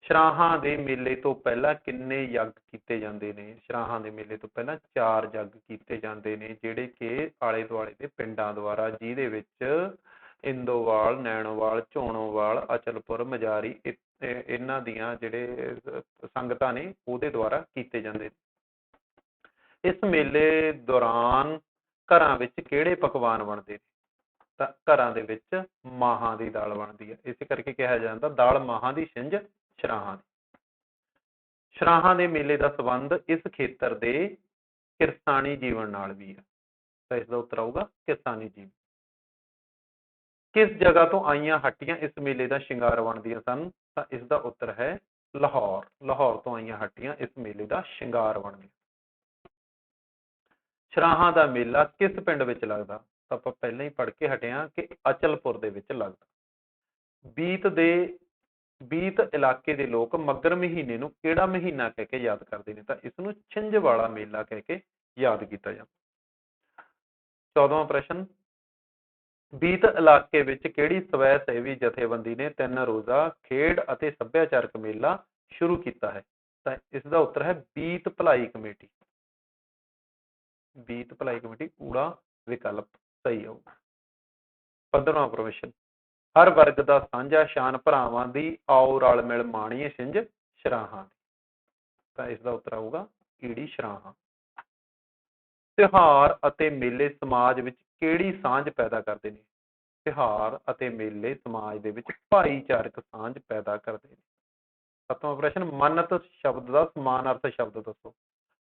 ਸ਼ਰਾਹਾਂ ਦੇ ਮੇਲੇ ਤੋਂ ਪਹਿਲਾਂ ਕਿੰਨੇ ਯੱਗ ਕੀਤੇ ਜਾਂਦੇ ਨੇ? ਸ਼ਰਾਹਾਂ ਦੇ ਮੇਲੇ ਤੋਂ ਪਹਿਲਾਂ ਚਾਰ ਯੱਗ ਕੀਤੇ ਜਾਂਦੇ ਨੇ, ਜਿਹੜੇ ਕਿ ਆਲੇ ਦੁਆਲੇ ਦੇ ਪਿੰਡਾਂ ਦੁਆਰਾ, ਜਿਹਦੇ ਵਿੱਚ ਇੰਦੋਵਾਲ, ਨੈਣੋਵਾਲ, ਝੋਣੋਵਾਲ, ਅਚਲਪੁਰ, ਮਜਾਰੀ ਇ- ਇਹਨਾਂ ਦੀਆਂ ਜਿਹੜੇ ਸੰਗਤਾਂ ਨੇ ਉਹਦੇ ਦੁਆਰਾ ਕੀਤੇ ਜਾਂਦੇ ਇਸ ਮੇਲੇ ਦੌਰਾਨ ਘਰਾਂ ਵਿੱਚ ਕਿਹੜੇ ਪਕਵਾਨ ਬਣਦੇ ਨੇ? ਤਾਂ ਘਰਾਂ ਦੇ ਵਿੱਚ ਮਾਹਾਂ ਦੀ ਦਾਲ ਬਣਦੀ ਹੈ ਇਸੇ ਕਰਕੇ ਕਿਹਾ ਜਾਂਦਾ ਦਾਲ ਮਾਹਾਂ ਦੀ, ਛਿੰਝ ਸ਼ਰਾਹਾਂ ਦੀ। ਸ਼ਰਾਹਾਂ ਦੇ ਮੇਲੇ ਦਾ ਸੰਬੰਧ ਇਸ ਖੇਤਰ ਦੇ ਕਿਰਸਾਨੀ ਜੀਵਨ ਨਾਲ ਵੀ ਹੈ ਤਾਂ ਇਸ ਦਾ ਉੱਤਰ ਆਊਗਾ ਕਿਰਸਾਨੀ ਜੀਵਨ। ਕਿਸ ਜਗ੍ਹਾ ਤੋਂ ਆਈਆਂ ਹੱਟੀਆਂ ਇਸ ਮੇਲੇ ਦਾ ਸ਼ਿੰਗਾਰ ਬਣਦੀਆਂ ਸਨ? ਤਾਂ ਇਸ ਦਾ ਉੱਤਰ ਹੈ ਲਾਹੌਰ। ਲਾਹੌਰ ਤੋਂ ਆਈਆਂ ਹੱਟੀਆਂ ਇਸ ਮੇਲੇ ਦਾ ਸ਼ਿੰਗਾਰ ਬਣਦੀਆਂ ਸ਼ਰਾਹਾਂ ਦਾ ਮੇਲਾ ਕਿਸ ਪਿੰਡ ਵਿੱਚ ਲੱਗਦਾ? ਤਾਂ ਆਪਾਂ ਪਹਿਲਾਂ ਹੀ ਪੜ੍ਹ ਕੇ ਹਟਿਆ ਕਿ ਅਚਲਪੁਰ ਦੇ ਵਿੱਚ ਲੱਗਦਾ। ਬੀਤ ਦੇ, ਬੀਤ ਇਲਾਕੇ ਦੇ ਲੋਕ ਮੱਗਰ ਮਹੀਨੇ ਨੂੰ ਕਿਹੜਾ ਮਹੀਨਾ ਕਹਿ ਕੇ ਯਾਦ ਕਰਦੇ ਨੇ? ਤਾਂ ਇਸ ਨੂੰ ਛਿੰਝ ਵਾਲਾ ਮੇਲਾ ਕਹਿ ਕੇ ਯਾਦ ਕੀਤਾ ਜਾਂਦਾ। 14ਵਾਂ ਪ੍ਰਸ਼ਨ ਬੀਤ ਇਲਾਕੇ ਵਿੱਚ ਕਿਹੜੀ ਸਵੈ ਸੇਵੀ ਜਥੇਬੰਦੀ ਨੇ ਤਿੰਨ ਰੋਜ਼ਾ ਖੇਡ ਅਤੇ ਸੱਭਿਆਚਾਰਕ ਮੇਲਾ ਸ਼ੁਰੂ ਕੀਤਾ ਹੈ? ਤਾਂ ਇਸ ਦਾ ਉੱਤਰ ਹੈ ਬੀਤ ਭਲਾਈ ਕਮੇਟੀ। ਬੀਤ ਭਲਾਈ ਕਮੇਟੀ, ਊੜਾ ਵਿਕਲਪ, ਸਹੀ ਹੋਊਗਾ 15ਵਾਂ ਪ੍ਰਸ਼ਨ ਹਰ ਵਰਗ ਦਾ ਸਾਂਝਾ ਸ਼ਾਨ ਭਰਾਵਾਂ ਦੀ ਆਓ ਰਲ ਮਿਲ ਮਾਣੀਏ ਸਿੰਜ ਸ਼ਰਾਹਾਂ ਤਾਂ ਇਸ ਦਾ ਉੱਤਰ ਆਊਗਾ ਈੜੀ ਸ਼ਰਾਹਾਂ। ਤਿਉਹਾਰ ਅਤੇ ਮੇਲੇ ਸਮਾਜ ਵਿੱਚ ਕਿਹੜੀ ਸਾਂਝ ਪੈਦਾ ਕਰਦੇ ਨੇ? ਤਿਉਹਾਰ ਅਤੇ ਮੇਲੇ ਸਮਾਜ ਦੇ ਵਿੱਚ ਭਾਈਚਾਰਕ ਸਾਂਝ ਪੈਦਾ ਕਰਦੇ ਨੇ। ਸੱਤਵਾਂ ਪ੍ਰਸ਼ਨ, ਮੰਨਤ ਸ਼ਬਦ ਦਾ ਸਮਾਨ ਅਰਥ ਸ਼ਬਦ ਦੱਸੋ।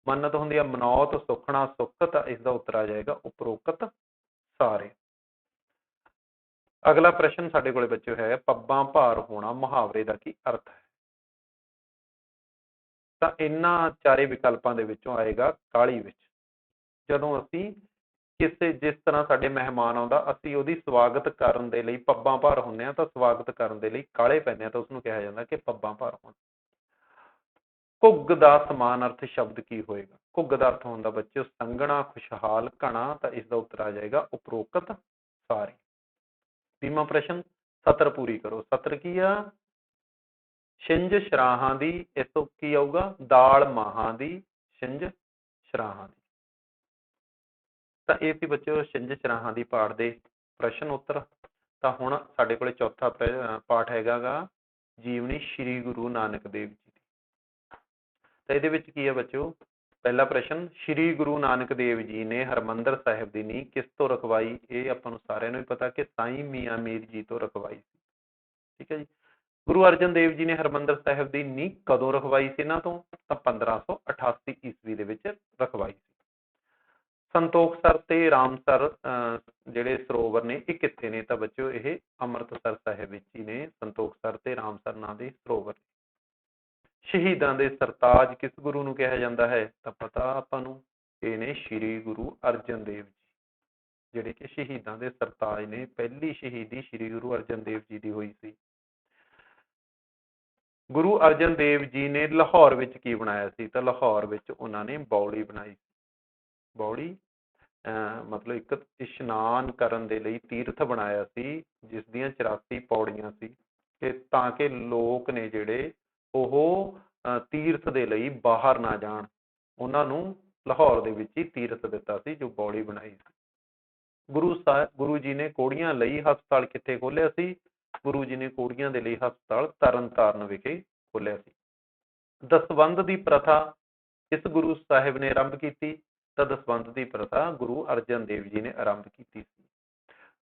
ਮੰਨਤ ਹੁੰਦੀ ਹੈ ਮਨੌਤ, ਸੁਖਣਾ ਸੁੱਖ ਤਾਂ ਇਸ ਦਾ ਉੱਤਰ ਆ ਜਾਏਗਾ ਉਪਰੋਕਤ ਸਾਰੇ। ਅਗਲਾ ਪ੍ਰਸ਼ਨ ਸਾਡੇ ਕੋਲੇ ਬੱਚੇ ਹੈ, ਪੱਬਾਂ ਭਾਰ ਹੋਣਾ ਮੁਹਾਵਰੇ ਦਾ ਕੀ ਅਰਥ ਹੈ? ਤਾਂ ਇਹਨਾਂ ਚਾਰੇ ਵਿਕਲਪਾਂ ਦੇ ਵਿੱਚੋਂ ਆਏਗਾ ਕਾਲੀ ਵਿੱਚ। ਜਦੋਂ ਅਸੀਂ ਕਿਸੇ ਜਿਸ ਤਰ੍ਹਾਂ ਸਾਡੇ ਮਹਿਮਾਨ ਆਉਂਦਾ, ਅਸੀਂ ਉਹਦੀ ਸਵਾਗਤ ਕਰਨ ਦੇ ਲਈ ਪੱਬਾਂ ਭਾਰ ਹੁੰਦੇ ਆ ਤਾਂ ਸਵਾਗਤ ਕਰਨ ਦੇ ਲਈ ਕਾਹਲੇ ਪੈਂਦੇ ਆ ਤਾਂ ਉਸ ਕਿਹਾ ਜਾਂਦਾ ਕਿ ਪੱਬਾਂ ਭਾਰ ਹੋਣ। ਘੁੱਗ ਦਾ ਸਮਾਨ ਅਰਥ ਸ਼ਬਦ ਕੀ ਹੋਏਗਾ? ਘੁੱਗ ਦਾ ਅਰਥ ਹੁੰਦਾ ਬੱਚਿਓ ਸੰਗਣਾ ਖੁਸ਼ਹਾਲ, ਘਣਾ ਤਾਂ ਇਸ ਦਾ ਉੱਤਰ ਆ ਜਾਏਗਾ ਉਪਰੋਕਤ ਸਾਰੇ। ਵੀਮਾ ਪ੍ਰਸ਼ਨ, ਸਤਰ ਪੂਰੀ ਕਰੋ। ਸਤਰ ਕੀ ਆ? ਛਿੰਝ ਸ਼ਰਾਹਾਂ ਦੀ, ਇਸ ਤੋਂ ਕੀ ਆਊਗਾ? ਦਾਲ ਮਾਹਾਂ ਦੀ, ਛਿੰਝ ਸ਼ਰਾਹਾਂ ਦੀ। ਤਾਂ ਇਹ ਸੀ ਬੱਚਿਓ ਛਿੰਝ ਚਰਾਹਾਂ ਦੀ ਪਾਠ ਦੇ ਪ੍ਰਸ਼ਨ ਉੱਤਰ। ਤਾਂ ਹੁਣ ਸਾਡੇ ਕੋਲੇ ਚੌਥਾ ਪਾਠ ਹੈਗਾ ਗਾ ਜੀਵਨੀ ਸ੍ਰੀ ਗੁਰੂ ਨਾਨਕ ਦੇਵ ਜੀ ਦੀ। ਤਾਂ ਇਹਦੇ ਵਿੱਚ ਕੀ ਹੈ ਬੱਚਿਓ? ਪਹਿਲਾ ਪ੍ਰਸ਼ਨ, ਸ੍ਰੀ ਗੁਰੂ ਨਾਨਕ ਦੇਵ ਜੀ ਨੇ ਹਰਮੰਦਰ ਸਾਹਿਬ ਦੀ ਨੀਂਹ ਕਿਸ ਤੋਂ ਰਖਵਾਈ? ਇਹ ਆਪਾਂ ਨੂੰ ਸਾਰਿਆਂ ਨੂੰ ਹੀ ਪਤਾ ਕਿ ਸਾਈਂ ਮੀਆਂ ਮੀਰ ਜੀ ਤੋਂ ਰਖਵਾਈ ਸੀ। ਠੀਕ ਹੈ ਜੀ। ਗੁਰੂ ਅਰਜਨ ਦੇਵ ਜੀ ਨੇ ਹਰਮੰਦਰ ਸਾਹਿਬ ਦੀ ਨੀਂਹ ਕਦੋਂ ਰਖਵਾਈ ਸੀ ਇਹਨਾਂ ਤੋਂ? ਤਾਂ 1588 ਈਸਵੀ ਦੇ ਵਿੱਚ ਰਖਵਾਈ ਸੀ। ਸੰਤੋਖਸਰ ਤੇ ਰਾਮਸਰ ਅਹ, ਜਿਹੜੇ ਸਰੋਵਰ ਨੇ ਇਹ ਕਿੱਥੇ ਨੇ? ਤਾਂ ਬੱਚਿਓ ਇਹ ਅੰਮ੍ਰਿਤਸਰ ਸਾਹਿਬ ਵਿੱਚ ਹੀ ਨੇ। ਸੰਤੋਖਸਰ ਤੇ ਰਾਮਸਰ ਨਾਂ ਦੇ ਸਰੋਵਰ ਸ਼ਹੀਦਾਂ ਦੇ ਸਰਤਾਜ ਕਿਸ ਗੁਰੂ ਨੂੰ ਕਿਹਾ ਜਾਂਦਾ ਹੈ? ਤਾਂ ਪਤਾ ਆਪਾਂ ਨੂੰ ਇਹ ਨੇ ਸ੍ਰੀ ਗੁਰੂ ਅਰਜਨ ਦੇਵ ਜੀ। ਜਿਹੜੇ ਕਿ ਸ਼ਹੀਦਾਂ ਦੇ ਸਰਤਾਜ ਨੇ। ਪਹਿਲੀ ਸ਼ਹੀਦੀ ਸ੍ਰੀ ਗੁਰੂ ਅਰਜਨ ਦੇਵ ਜੀ ਦੀ ਹੋਈ ਸੀ। ਗੁਰੂ ਅਰਜਨ ਦੇਵ ਜੀ ਨੇ ਲਾਹੌਰ ਵਿੱਚ ਕੀ ਬਣਾਇਆ ਸੀ? ਤਾਂ ਲਾਹੌਰ ਵਿੱਚ ਉਹਨਾਂ ਨੇ ਬੌਲੀ ਬਣਾਈ। ਬੌਲੀ ਅਹ ਮਤਲਬ ਇੱਕ ਇਸ਼ਨਾਨ ਕਰਨ ਦੇ ਲਈ ਤੀਰਥ ਬਣਾਇਆ ਸੀ, ਜਿਸ ਦੀਆਂ 84 ਪੌੜੀਆਂ ਸੀ। ਕਿ ਤਾਂ ਕਿ ਲੋਕ ਨੇ ਜਿਹੜੇ ਉਹ ਤੀਰਥ ਦੇ ਲਈ ਬਾਹਰ ਨਾ ਜਾਣ। ਉਹਨਾਂ ਨੂੰ ਲਾਹੌਰ ਦੇ ਵਿੱਚ ਹੀ ਤੀਰਥ ਦਿੱਤਾ ਸੀ, ਜੋ ਬੌਲੀ ਬਣਾਈ ਸੀ। ਗੁਰੂ ਸਾਹਿਬ ਗੁਰੂ ਜੀ ਨੇ ਕੋੜੀਆਂ ਲਈ ਹਸਪਤਾਲ ਕਿੱਥੇ ਖੋਲ੍ਹਿਆ ਸੀ? ਗੁਰੂ ਜੀ ਨੇ ਕੋੜੀਆਂ ਦੇ ਲਈ ਹਸਪਤਾਲ ਤਰਨਤਾਰਨ ਵਿਖੇ ਖੋਲ੍ਹਿਆ ਸੀ। ਦਸਵੰਧ ਦੀ ਪ੍ਰਥਾ ਇਸ ਗੁਰੂ ਸਾਹਿਬ ਨੇ ਆਰੰਭ ਕੀਤੀ। ਤਾਂ ਦਸਵੰਧ ਦੀ ਪ੍ਰਥਾ ਗੁਰੂ ਅਰਜਨ ਦੇਵ ਜੀ ਨੇ ਆਰੰਭ ਕੀਤੀ ਸੀ।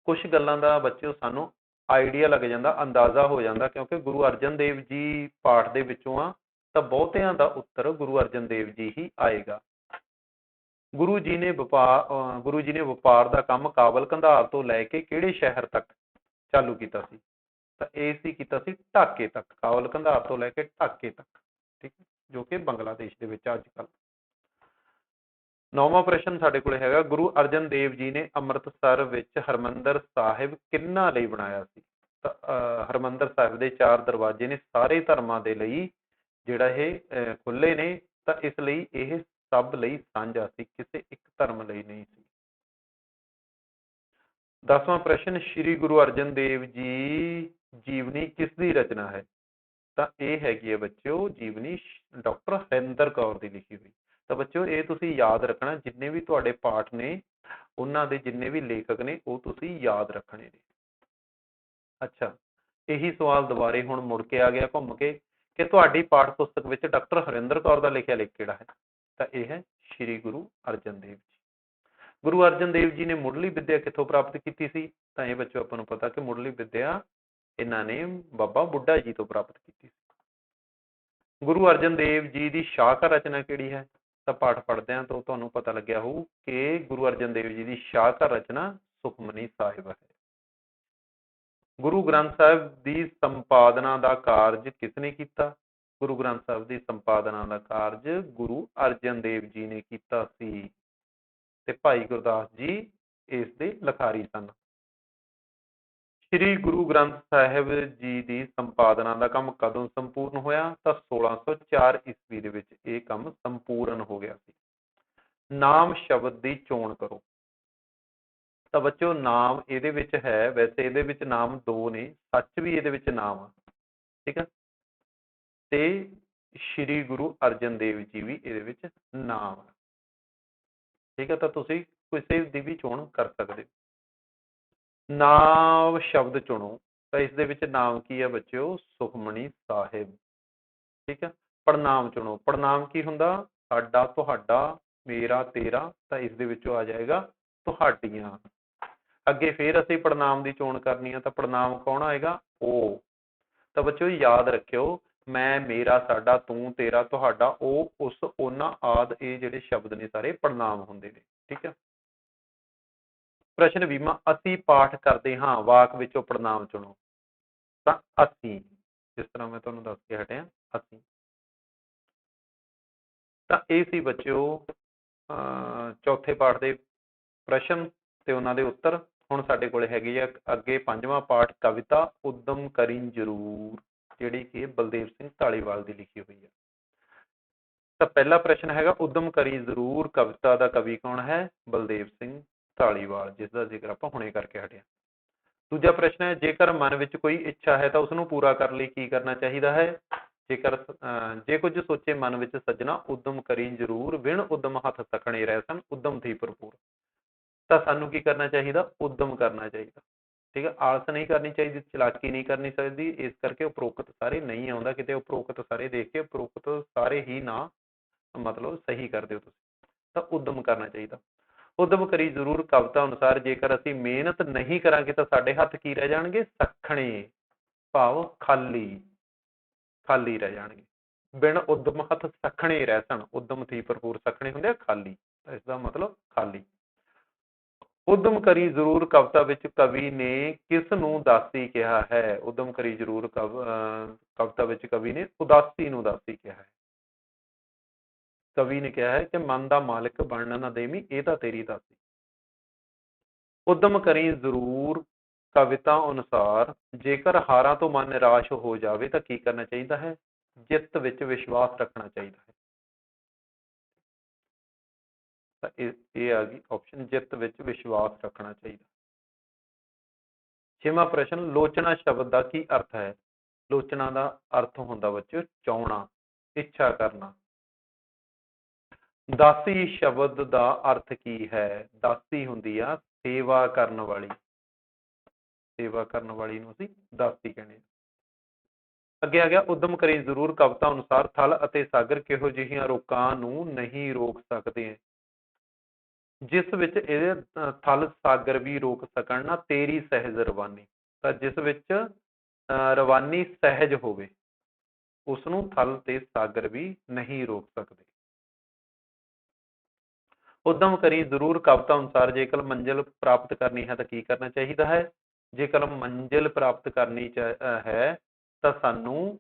ਕੁਝ ਗੱਲਾਂ ਦਾ ਬੱਚਿਓ ਸਾਨੂੰ ਆਈਡੀਆ ਲੱਗ ਜਾਂਦਾ, ਅੰਦਾਜ਼ਾ ਹੋ ਜਾਂਦਾ ਕਿਉਂਕਿ ਗੁਰੂ ਅਰਜਨ ਦੇਵ ਜੀ ਪਾਠ ਦੇ ਵਿੱਚੋਂ ਆ, ਤਾਂ ਬਹੁਤਿਆਂ ਦਾ ਉੱਤਰ ਗੁਰੂ ਅਰਜਨ ਦੇਵ ਜੀ ਹੀ ਆਏਗਾ। ਗੁਰੂ ਜੀ ਨੇ ਵਪਾਰ ਗੁਰੂ ਜੀ ਨੇ ਵਪਾਰ ਦਾ ਕੰਮ ਕਾਬਲ ਕੰਧਾਰ ਤੋਂ ਲੈ ਕੇ ਕਿਹੜੇ ਸ਼ਹਿਰ ਤੱਕ ਚਾਲੂ ਕੀਤਾ ਸੀ? ਤਾਂ ਇਹ ਸੀ ਕੀਤਾ ਸੀ ਢਾਕੇ ਤੱਕ, ਕਾਬਲ ਕੰਧਾਰ ਤੋਂ ਲੈ ਕੇ ਢਾਕੇ ਤੱਕ, ਠੀਕ ਜੋ ਕਿ ਬੰਗਲਾਦੇਸ਼ ਦੇ ਵਿੱਚ ਅੱਜ ਕੱਲ੍ਹ। ਨੌਵਾਂ ਪ੍ਰਸ਼ਨ ਸਾਡੇ ਕੋਲ ਹੈਗਾ। ਗੁਰੂ ਅਰਜਨ ਦੇਵ ਜੀ ਨੇ ਅੰਮ੍ਰਿਤਸਰ ਵਿੱਚ ਹਰਮੰਦਰ ਸਾਹਿਬ ਕਿੰਨਾ ਲਈ ਬਣਾਇਆ ਸੀ? ਤਾਂ ਹਰਮੰਦਰ ਸਾਹਿਬ ਦੇ ਚਾਰ ਦਰਵਾਜ਼ੇ ਨੇ ਸਾਰੇ ਧਰਮਾਂ ਦੇ ਲਈ ਜਿਹੜਾ ਇਹ ਖੁੱਲੇ ਨੇ, ਤਾਂ ਇਸ ਲਈ ਇਹ ਸਭ ਲਈ ਸਾਂਝਾ ਸੀ, ਕਿਸੇ ਇੱਕ ਧਰਮ ਲਈ ਨਹੀਂ ਸੀ। ਦਸਵਾਂ ਪ੍ਰਸ਼ਨ ਸ੍ਰੀ ਗੁਰੂ ਅਰਜਨ ਦੇਵ ਜੀ ਜੀਵਨੀ ਕਿਸ ਦੀ ਰਚਨਾ ਹੈ? ਤਾਂ ਇਹ ਹੈਗੀ ਹੈ ਬੱਚਿਓ ਜੀਵਨੀ ਡਾਕਟਰ ਹਰਿੰਦਰ ਕੌਰ ਦੀ ਲਿਖੀ ਹੋਈ। ਤਾਂ ਬੱਚਿਓ, ਇਹ ਤੁਸੀਂ ਯਾਦ ਰੱਖਣਾ, ਜਿੰਨੇ ਵੀ ਤੁਹਾਡੇ ਪਾਠ ਨੇ, ਉਹਨਾਂ ਦੇ ਜਿੰਨੇ ਵੀ ਲੇਖਕ ਨੇ, ਉਹ ਤੁਸੀਂ ਯਾਦ ਰੱਖਣੇ ਨੇ। ਅੱਛਾ, ਇਹੀ ਸਵਾਲ ਦੁਬਾਰੇ ਹੁਣ ਮੁੜ ਕੇ ਆ ਗਿਆ ਘੁੰਮ ਕੇ ਕਿ ਤੁਹਾਡੀ ਪਾਠ ਪੁਸਤਕ ਵਿੱਚ ਡਾਕਟਰ ਹਰਿੰਦਰ ਕੌਰ ਦਾ ਲਿਖਿਆ ਲੇਖ ਕਿਹੜਾ ਹੈ? ਤਾਂ ਇਹ ਹੈ ਸ੍ਰੀ ਗੁਰੂ ਅਰਜਨ ਦੇਵ ਜੀ। ਗੁਰੂ ਅਰਜਨ ਦੇਵ ਜੀ ਨੇ ਮੁੱਢਲੀ ਵਿੱਦਿਆ ਕਿੱਥੋਂ ਪ੍ਰਾਪਤ ਕੀਤੀ ਸੀ? ਤਾਂ ਇਹ ਬੱਚੋ ਆਪਾਂ ਨੂੰ ਪਤਾ ਕਿ ਮੁੱਢਲੀ ਵਿੱਦਿਆ ਇਹਨਾਂ ਨੇ ਬਾਬਾ ਬੁੱਢਾ ਜੀ ਤੋਂ ਪ੍ਰਾਪਤ ਕੀਤੀ ਸੀ। ਗੁਰੂ ਅਰਜਨ ਦੇਵ ਜੀ ਦੀ ਸ਼ਾਖਾ ਰਚਨਾ ਕਿਹੜੀ ਹੈ? ਤਾਂ ਪਾਠ ਪੜ੍ਹਦੇ ਹਾਂ ਤਾਂ ਤੁਹਾਨੂੰ ਪਤਾ ਲੱਗਿਆ ਹੋਊ ਕਿ ਗੁਰੂ ਅਰਜਨ ਦੇਵ ਜੀ ਦੀ ਸ਼ਾਹਕਾਰ ਰਚਨਾ ਸੁਖਮਨੀ ਸਾਹਿਬ ਹੈ। ਗੁਰੂ ਗ੍ਰੰਥ ਸਾਹਿਬ ਦੀ ਸੰਪਾਦਨਾ ਦਾ ਕਾਰਜ ਕਿਸਨੇ ਕੀਤਾ? ਗੁਰੂ ਗ੍ਰੰਥ ਸਾਹਿਬ ਦੀ ਸੰਪਾਦਨਾ ਦਾ ਕਾਰਜ ਗੁਰੂ ਅਰਜਨ ਦੇਵ ਜੀ ਨੇ ਕੀਤਾ ਸੀ। ਤੇ ਭਾਈ ਗੁਰਦਾਸ ਜੀ ਇਸ ਦੇ ਲਖਾਰੀ ਸਨ। ਸ੍ਰੀ ਗੁਰੂ ਗ੍ਰੰਥ ਸਾਹਿਬ ਜੀ ਦੀ ਸੰਪਾਦਨਾ ਦਾ ਕੰਮ ਕਦੋਂ ਸੰਪੂਰਨ ਹੋਇਆ? ਤਾਂ 1604 ਈਸਵੀ ਦੇ ਵਿੱਚ ਇਹ ਕੰਮ ਸੰਪੂਰਨ ਹੋ ਗਿਆ ਸੀ। ਨਾਮ ਸ਼ਬਦ ਦੀ ਚੋਣ ਕਰੋ। ਤਾਂ ਬੱਚਿਓ ਨਾਮ ਇਹਦੇ ਵਿੱਚ ਹੈ। ਵੈਸੇ ਇਹਦੇ ਵਿੱਚ ਨਾਮ ਦੋ ਨੇ। ਸੱਚ ਵੀ ਇਹਦੇ ਵਿੱਚ ਨਾਮ ਆ। ਠੀਕ ਹੈ ਤੇ ਸ੍ਰੀ ਗੁਰੂ ਅਰਜਨ ਦੇਵ ਜੀ ਵੀ ਇਹਦੇ ਵਿੱਚ ਨਾਮ ਆ। ਠੀਕ ਹੈ ਤਾਂ ਤੁਸੀਂ ਕਿਸੇ ਦੀ ਵੀ ਚੋਣ ਕਰ ਸਕਦੇ ਹੋ। ਨਾਮ ਸ਼ਬਦ ਚੁਣੋ। ਤਾਂ ਇਸ ਦੇ ਵਿੱਚ ਨਾਮ ਕੀ ਹੈ ਬੱਚਿਓ? ਸੁਖਮਣੀ ਸਾਹਿਬ। ਠੀਕ ਹੈ ਪੜਨਾਮ ਚੁਣੋ। ਪੜਨਾਮ ਕੀ ਹੁੰਦਾ? ਸਾਡਾ, ਤੁਹਾਡਾ, ਮੇਰਾ, ਤੇਰਾ, ਤਾਂ ਇਸ ਦੇ ਵਿੱਚੋਂ ਆ ਜਾਏਗਾ ਤੁਹਾਡੀਆਂ। ਅੱਗੇ ਫੇਰ ਅਸੀਂ ਪੜਨਾਮ ਦੀ ਚੋਣ ਕਰਨੀ ਆ, ਤਾਂ ਪੜਨਾਮ ਕੌਣ ਆਏਗਾ? ਉਹ ਤਾਂ ਬੱਚਿਓ, ਯਾਦ ਰੱਖਿਓ, ਮੈਂ, ਮੇਰਾ, ਸਾਡਾ, ਤੂੰ, ਤੇਰਾ, ਤੁਹਾਡਾ, ਉਹ, ਉਸ, ਉਹਨਾਂ ਆਦ ਇਹ ਜਿਹੜੇ ਸ਼ਬਦ ਨੇ ਸਾਰੇ ਪ੍ਰਣਾਮ ਹੁੰਦੇ ਨੇ। ਠੀਕ ਹੈ ਪ੍ਰਸ਼ਨ ਵੀਮਾ, ਅਸੀਂ ਪਾਠ ਕਰਦੇ ਹਾਂ, ਵਾਕ ਵਿੱਚੋਂ ਪੜਨਾਮ ਚੁਣੋ। ਤਾਂ ਅਸੀਂ, ਜਿਸ ਤਰ੍ਹਾਂ ਮੈਂ ਤੁਹਾਨੂੰ ਦੱਸ ਕੇ ਹਟਿਆ, ਅਸੀਂ। ਤਾਂ ਇਹ ਸੀ ਬੱਚਿਓ, ਅਹ ਚੌਥੇ ਪਾਠ ਦੇ ਪ੍ਰਸ਼ਨ ਤੇ ਉਹਨਾਂ ਦੇ ਉੱਤਰ। ਹੁਣ ਸਾਡੇ ਕੋਲ ਹੈਗੇ ਆ ਅੱਗੇ ਪੰਜਵਾਂ ਪਾਠ, ਕਵਿਤਾ ਉਦਮ ਕਰੀ ਜ਼ਰੂਰ, ਜਿਹੜੀ ਕਿ ਬਲਦੇਵ ਸਿੰਘ ਢਾਲੀਵਾਲ ਦੀ ਲਿਖੀ ਹੋਈ ਹੈ ਤਾਂ ਪਹਿਲਾ ਪ੍ਰਸ਼ਨ ਹੈਗਾ, ਉਦਮ ਕਰੀ ਜ਼ਰੂਰ, ਕਵਿਤਾ ਦਾ ਕਵੀ ਕੌਣ ਹੈ? ਬਲਦੇਵ ਸਿੰਘ ਢਾਲੀਵਾਲ ਜਿਸ ਦਾ ਜ਼ਿਕਰ ਆਪਾਂ ਹੁਣੇ ਕਰਕੇ ਹਟਿਆ। ਦੂਜਾ ਪ੍ਰਸ਼ਨ ਹੈ ਜੇਕਰ ਮਨ ਵਿੱਚ ਕੋਈ ਇੱਛਾ ਹੈ ਤਾਂ ਉਸ ਨੂੰ ਪੂਰਾ ਕਰਨ ਲਈ ਕੀ ਕਰਨਾ ਚਾਹੀਦਾ ਹੈ? ਜੇਕਰ ਅਹ, ਜੇ ਕੁਝ ਸੋਚੇ ਮਨ ਵਿੱਚ ਸੱਜਣਾ ਉਦਮ ਕਰੀ ਜ਼ਰੂਰ ਵਿਣ ਉਦਮ ਹੱਥ ਤਕਣੇ ਰਹਿ ਸਨ ਉਦਮ ਥੀ ਭਰਪੂਰ। ਤਾਂ ਸਾਨੂੰ ਕੀ ਕਰਨਾ ਚਾਹੀਦਾ? ਉਦਮ ਕਰਨਾ ਚਾਹੀਦਾ। ਠੀਕ ਹੈ ਆਲਸ ਨਹੀਂ ਕਰਨੀ ਚਾਹੀਦੀ ਚਲਾਕੀ ਨਹੀਂ ਕਰਨੀ ਚਾਹੀਦੀ ਇਸ ਕਰਕੇ ਉਪਰੋਕਤ ਸਾਰੇ ਨਹੀਂ ਆਉਂਦਾ। ਕਿਤੇ ਉਪਰੋਕਤ ਸਾਰੇ ਦੇਖ ਕੇ ਉਪਰੋਕਤ ਸਾਰੇ ਹੀ ਨਾ ਮਤਲਬ ਸਹੀ ਕਰਦੇ ਹੋ ਤੁਸੀਂ। ਤਾਂ ਉਦਮ ਕਰਨਾ ਚਾਹੀਦਾ। ਉਦਮ ਕਰੀ ਜ਼ਰੂਰ ਕਵਿਤਾ ਅਨੁਸਾਰ, ਜੇਕਰ ਅਸੀਂ ਮਿਹਨਤ ਨਹੀਂ ਕਰਾਂਗੇ ਤਾਂ ਸਾਡੇ ਹੱਥ ਕੀ ਰਹਿ ਜਾਣਗੇ? ਸੱਖਣੇ। ਭਾਵ ਖਾਲੀ। ਖਾਲੀ ਰਹਿ ਜਾਣਗੇ। ਬਿਨ ਉਦਮ ਹੱਥ ਸੱਖਣੇ ਰਹਿ ਸਨ। ਉਦਮ ਥੀ ਭਰਪੂਰ ਸੱਖਣੇ ਹੁੰਦੇ ਆ, ਖਾਲੀ। ਤਾਂ ਇਸ ਦਾ ਮਤਲਬ ਖਾਲੀ। ਉਦਮ ਕਰੀ ਜ਼ਰੂਰ ਕਵਿਤਾ ਵਿੱਚ ਕਵੀ ਨੇ ਕਿਸ ਨੂੰ ਦਾਸੀ ਕਿਹਾ ਹੈ? ਉਦਮ ਕਰੀ ਜ਼ਰੂਰ ਕਵ, ਅਹ ਕਵਿਤਾ ਵਿੱਚ ਕਵੀ ਨੇ ਉਦਾਸੀ ਨੂੰ ਦਾਸੀ ਕਿਹਾ ਹੈ। ਕਵੀ ਨੇ ਕਿਹਾ ਹੈ ਕਿ ਮਨ ਦਾ ਮਾਲਕ ਬਣਨ ਨਾ ਦੇਵੀਂ, ਇਹ ਤਾਂ ਤੇਰੀ ਦਾਸੀ। ਉਦਮ ਕਰੀ ਜ਼ਰੂਰ ਕਵਿਤਾ ਅਨੁਸਾਰ, ਜੇਕਰ ਹਾਰਾਂ ਤੋਂ ਮਨ ਨਿਰਾਸ਼ ਹੋ ਜਾਵੇ ਤਾਂ ਕੀ ਕਰਨਾ ਚਾਹੀਦਾ ਹੈ? ਜਿੱਤ ਵਿੱਚ ਵਿਸ਼ਵਾਸ ਰੱਖਣਾ ਚਾਹੀਦਾ ਹੈ। ਤਾਂ ਇਹ ਇਹ ਆ ਗਈ ਆਪਸ਼ਨ ਜਿੱਤ ਵਿੱਚ ਵਿਸ਼ਵਾਸ ਰੱਖਣਾ ਚਾਹੀਦਾ। ਛੇਵਾਂ ਪ੍ਰਸ਼ਨ, ਲੋਚਨਾ ਸ਼ਬਦ ਦਾ ਕੀ ਅਰਥ ਹੈ? ਲੋਚਨਾ ਦਾ ਅਰਥ ਹੁੰਦਾ ਬੱਚਿਓ ਚਾਹਣਾ ਇੱਛਾ ਕਰਨਾ। ਦਾਸੀ ਸ਼ਬਦ ਦਾ ਅਰਥ ਕੀ ਹੈ? ਦਾਸੀ ਹੁੰਦੀ ਆ ਸੇਵਾ ਕਰਨ ਵਾਲੀ। ਸੇਵਾ ਕਰਨ ਵਾਲੀ ਨੂੰ ਅਸੀਂ ਦਾਸੀ ਕਹਿੰਦੇ ਹਾਂ ਅੱਗੇ ਆ ਗਿਆ ਉਦਮ ਕਰੀ ਜ਼ਰੂਰ ਕਵਿਤਾ ਅਨੁਸਾਰ ਥਲ ਅਤੇ ਸਾਗਰ ਕਿਹੋ ਜਿਹੀਆਂ ਰੋਕਾਂ ਨੂੰ ਨਹੀਂ ਰੋਕ ਸਕਦੇ। ਜਿਸ ਵਿੱਚ ਇਹਦੇ ਅ, ਥਲ ਸਾਗਰ ਵੀ ਰੋਕ ਸਕਣ ਨਾ ਤੇਰੀ ਸਹਿਜ ਰਵਾਨੀ। ਤਾਂ ਜਿਸ ਵਿੱਚ ਅ, ਰਵਾਨੀ ਸਹਿਜ ਹੋਵੇ ਉਸ ਨੂੰ ਥਲ ਤੇ ਸਾਗਰ ਵੀ ਨਹੀਂ ਰੋਕ ਸਕਦੇ। ਉਦਮ ਕਰੀ ਜ਼ਰੂਰ ਕਵਿਤਾ ਅਨੁਸਾਰ ਜੇਕਰ ਮੰਜ਼ਿਲ ਪ੍ਰਾਪਤ ਕਰਨੀ ਹੈ ਤਾਂ ਕੀ ਕਰਨਾ ਚਾਹੀਦਾ ਹੈ? ਜੇਕਰ ਮੰਜ਼ਿਲ ਪ੍ਰਾਪਤ ਕਰਨੀ ਹੈ ਤਾਂ ਸਾਨੂੰ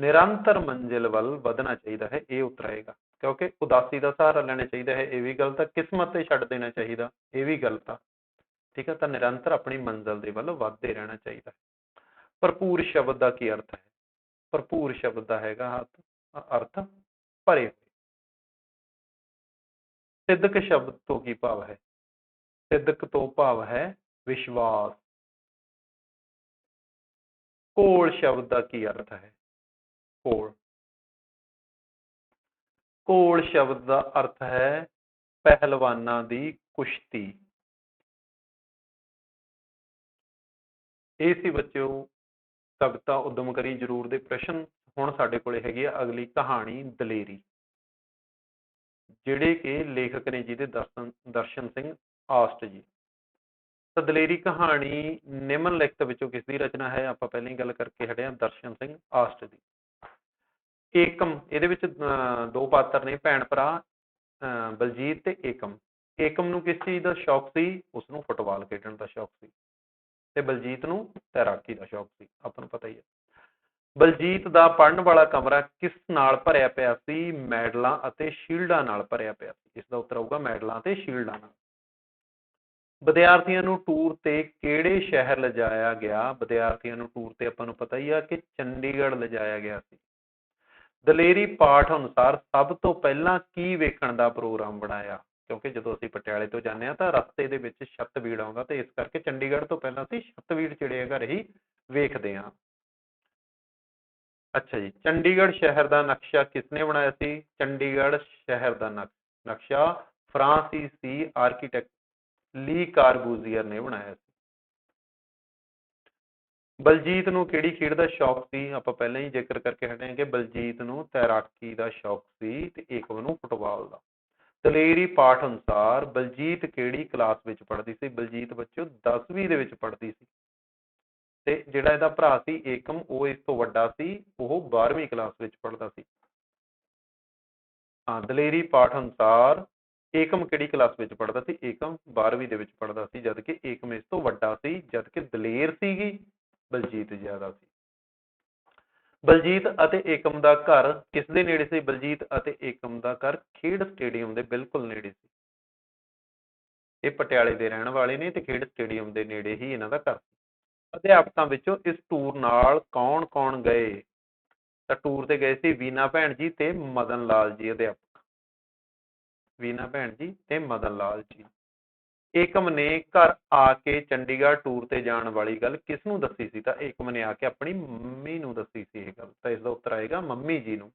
ਨਿਰੰਤਰ ਮੰਜ਼ਿਲ ਵੱਲ ਵਧਣਾ ਚਾਹੀਦਾ ਹੈ, ਇਹ ਉੱਤਰ ਆਏਗਾ ਕਿਉਂਕਿ ਉਦਾਸੀ ਦਾ ਸਹਾਰਾ ਲੈਣਾ ਚਾਹੀਦਾ ਹੈ, ਇਹ ਵੀ ਗਲਤ ਹੈ ਕਿਸਮਤ ਤੇ ਛੱਡ ਦੇਣਾ ਚਾਹੀਦਾ, ਇਹ ਵੀ ਗਲਤ ਆ ਠੀਕ ਹੈ, ਤਾਂ ਨਿਰੰਤਰ ਆਪਣੀ ਮੰਜ਼ਿਲ ਦੇ ਵੱਲ ਵਧਦੇ ਰਹਿਣਾ ਚਾਹੀਦਾ ਹੈ। ਭਰਪੂਰ ਸ਼ਬਦ ਦਾ ਕੀ ਅਰਥ ਹੈ? ਭਰਪੂਰ ਸ਼ਬਦ ਦਾ ਹੈਗਾ ਅਰਥ- ਅਰਥ ਭਰੇ ਸਿੱਧਕ ਸ਼ਬਦ ਤੋਂ ਕੀ ਭਾਵ ਹੈ? ਸਿੱਧਕ ਤੋਂ ਭਾਵ ਹੈ ਵਿਸ਼ਵਾਸ। ਕੋਲ ਸ਼ਬਦ ਦਾ ਕੀ ਅਰਥ ਹੈ? ਕੋਲ। ਕੋਲ ਸ਼ਬਦ ਦਾ ਅਰਥ ਹੈ ਪਹਿਲਵਾਨਾਂ ਦੀ ਕੁਸ਼ਤੀ। ਇਹ ਸੀ ਬੱਚਿਓ, ਕਵਿਤਾ ਉਦਮ ਕਰੀ ਜ਼ਰੂਰ ਦੇ ਪ੍ਰਸ਼ਨ। ਹੁਣ ਸਾਡੇ ਕੋਲੇ ਹੈਗੀ ਆ ਅਗਲੀ ਕਹਾਣੀ ਦਲੇਰੀ। ਜਿਹੜੇ ਕਿ ਲੇਖਕ ਨੇ ਜਿਹਦੇ ਦਰਸ਼ਨ ਦਰਸ਼ਨ ਸਿੰਘ ਆਸਟ ਜੀ। ਤਾਂ ਦਲੇਰੀ ਕਹਾਣੀ ਨਿਮਨ ਲਿਖਤ ਵਿੱਚੋਂ ਕਿਸ ਦੀ ਰਚਨਾ ਹੈ ਆਪਾਂ ਪਹਿਲਾਂ ਹੀ ਗੱਲ ਕਰਕੇ ਹਟੇ ਹਾਂ ਦਰਸ਼ਨ ਸਿੰਘ ਆਸਟ ਦੀ ਏਕਮ ਇਹਦੇ ਵਿੱਚ ਅਹ, ਦੋ ਪਾਤਰ ਨੇ ਭੈਣ ਭਰਾ ਅਹ, ਬਲਜੀਤ ਤੇ ਏਕਮ। ਏਕਮ ਨੂੰ ਕਿਸ ਚੀਜ਼ ਦਾ ਸ਼ੌਕ ਸੀ? ਉਸ ਨੂੰ ਫੁੱਟਬਾਲ ਖੇਡਣ ਦਾ ਸ਼ੌਕ ਸੀ। ਤੇ ਬਲਜੀਤ ਨੂੰ ਤੈਰਾਕੀ ਦਾ ਸ਼ੌਕ ਸੀ। ਆਪਾਂ ਨੂੰ ਪਤਾ ਹੀ ਹੈ। ਬਲਜੀਤ ਦਾ ਪੜਨ ਵਾਲਾ ਕਮਰਾ ਕਿਸ ਨਾਲ ਭਰਿਆ ਪਿਆ ਸੀ? ਮੈਡਲਾਂ ਅਤੇ ਸ਼ੀਲਡਾਂ ਨਾਲ ਭਰਿਆ ਪਿਆ ਸੀ। ਇਸ ਦਾ ਉੱਤਰ ਆਊਗਾ ਮੈਡਲਾਂ ਅਤੇ ਸ਼ੀਲਡਾਂ ਨਾਲ। ਵਿਦਿਆਰਥੀਆਂ ਨੂੰ ਟੂਰ ਤੇ ਕਿਹੜੇ ਸ਼ਹਿਰ ਲਿਜਾਇਆ ਗਿਆ? ਵਿਦਿਆਰਥੀਆਂ ਨੂੰ ਟੂਰ ਤੇ ਆਪਾਂ ਨੂੰ ਪਤਾ ਹੀ ਆ ਕਿ ਚੰਡੀਗੜ੍ਹ ਲਿਜਾਇਆ ਗਿਆ ਸੀ। ਦਲੇਰੀ ਪਾਠ ਅਨੁਸਾਰ ਸਭ ਤੋਂ ਪਹਿਲਾਂ ਕੀ ਵੇਖਣ ਦਾ ਪ੍ਰੋਗਰਾਮ ਬਣਾਇਆ? ਕਿਉਂਕਿ ਜਦੋਂ ਅਸੀਂ ਪਟਿਆਲੇ ਤੋਂ ਜਾਂਦੇ ਆ ਤਾਂ ਰਸਤੇ ਦੇ ਵਿੱਚ ਛੱਤਬੀੜ ਆਉਂਦਾ ਤੇ ਇਸ ਕਰਕੇ ਚੰਡੀਗੜ੍ਹ ਤੋਂ ਪਹਿਲਾਂ ਅਸੀਂ ਛੱਤਬੀੜ ਚਿੜੀਆਘਰ ਹੀ ਵੇਖਦੇ ਹਾਂ। ਅੱਛਾ ਜੀ, ਚੰਡੀਗੜ੍ਹ ਸ਼ਹਿਰ ਦਾ ਨਕਸ਼ਾ ਕਿਸਨੇ ਬਣਾਇਆ ਸੀ? ਚੰਡੀਗੜ੍ਹ ਸ਼ਹਿਰ ਦਾ ਨਕ- ਨਕਸ਼ਾ ਫਰਾਂਸੀਸੀ ਆਰਕੀਟੈਕਟ ਲੀ ਕਾਰਬੂਜ਼ੀਅਰ ਨੇ ਬਣਾਇਆ ਸੀ। ਬਲਜੀਤ ਨੂੰ ਕਿਹੜੀ ਖੇਡ ਦਾ ਸ਼ੌਕ ਸੀ? ਆਪਾਂ ਪਹਿਲਾਂ ਹੀ ਜ਼ਿਕਰ ਕਰਕੇ ਹਟੇ ਹਾਂ ਕਿ ਬਲਜੀਤ ਨੂੰ ਤੈਰਾਕੀ ਦਾ ਸ਼ੌਕ ਸੀ ਤੇ ਏਕਮ ਨੂੰ ਫੁੱਟਬਾਲ ਦਾ। ਦਲੇਰੀ ਪਾਠ ਅਨੁਸਾਰ ਬਲਜੀਤ ਕਿਹੜੀ ਕਲਾਸ ਵਿੱਚ ਪੜ੍ਹਦੀ ਸੀ? ਬਲਜੀਤ ਬੱਚਿਓ 10ਵੀਂ ਦੇ ਵਿੱਚ ਪੜ੍ਹਦੀ ਸੀ। ਤੇ ਜਿਹੜਾ ਇਹਦਾ ਭਰਾ ਸੀ ਏਕਮ, ਉਹ ਇਸ ਤੋਂ ਵੱਡਾ ਸੀ, ਉਹ 12ਵੀਂ ਕਲਾਸ ਵਿੱਚ ਪੜ੍ਹਦਾ ਸੀ। ਹਾਂ, ਦਲੇਰੀ ਪਾਠ ਅਨੁਸਾਰ ਏਕਮ ਕਿਹੜੀ ਕਲਾਸ ਵਿੱਚ ਪੜ੍ਹਦਾ ਸੀ? ਏਕਮ 12ਵੀਂ ਦੇ ਵਿੱਚ ਪੜ੍ਹਦਾ ਸੀ, ਜਦ ਕਿ ਏਕਮ ਇਸ ਤੋਂ ਵੱਡਾ ਸੀ, ਜਦ ਕਿ ਦਲੇਰ ਸੀਗੀ, ਬਲਜੀਤ ਜ਼ਿਆਦਾ ਸੀ। ਬਲਜੀਤ ਅਤੇ ਏਕਮ ਦਾ ਘਰ ਕਿਸ ਦੇ ਨੇੜੇ ਸੀ? ਬਲਜੀਤ ਅਤੇ ਏਕਮ ਦਾ ਘਰ ਖੇਡ ਸਟੇਡੀਅਮ ਦੇ ਬਿਲਕੁਲ ਨੇੜੇ ਸੀ। ਇਹ ਪਟਿਆਲੇ ਦੇ ਰਹਿਣ ਵਾਲੇ ਨੇ ਤੇ ਖੇਡ ਸਟੇਡੀਅਮ ਦੇ ਨੇੜੇ ਹੀ ਇਹਨਾਂ ਦਾ ਘਰ ਸੀ। ਅਧਿਆਪਕਾਂ ਵਿੱਚੋਂ ਇਸ ਟੂਰ ਨਾਲ ਕੌਣ-ਕੌਣ ਗਏ? ਤਾਂ ਟੂਰ ਤੇ ਗਏ ਸੀ ਵੀਨਾ ਭੈਣ ਜੀ ਤੇ ਮਦਨ ਲਾਲ ਜੀ ਅਧਿਆਪਕ। ਵੀਨਾ ਭੈਣ ਜੀ ਤੇ ਮਦਨ ਲਾਲ ਜੀ। ਏਕਮ ਨੇ ਘਰ ਆ ਕੇ ਚੰਡੀਗੜ੍ਹ ਟੂਰ ਤੇ ਜਾਣ ਵਾਲੀ ਗੱਲ ਕਿਸ ਨੂੰ ਦੱਸੀ ਸੀ? ਤਾਂ ਏਕਮ ਨੇ ਆ ਕੇ ਆਪਣੀ ਮੰਮੀ ਨੂੰ ਦੱਸੀ ਸੀ ਇਹ ਗੱਲ। ਤਾਂ ਇਸ ਦਾ ਉੱਤਰ ਆਏਗਾ ਮੰਮੀ ਜੀ ਨੂੰ।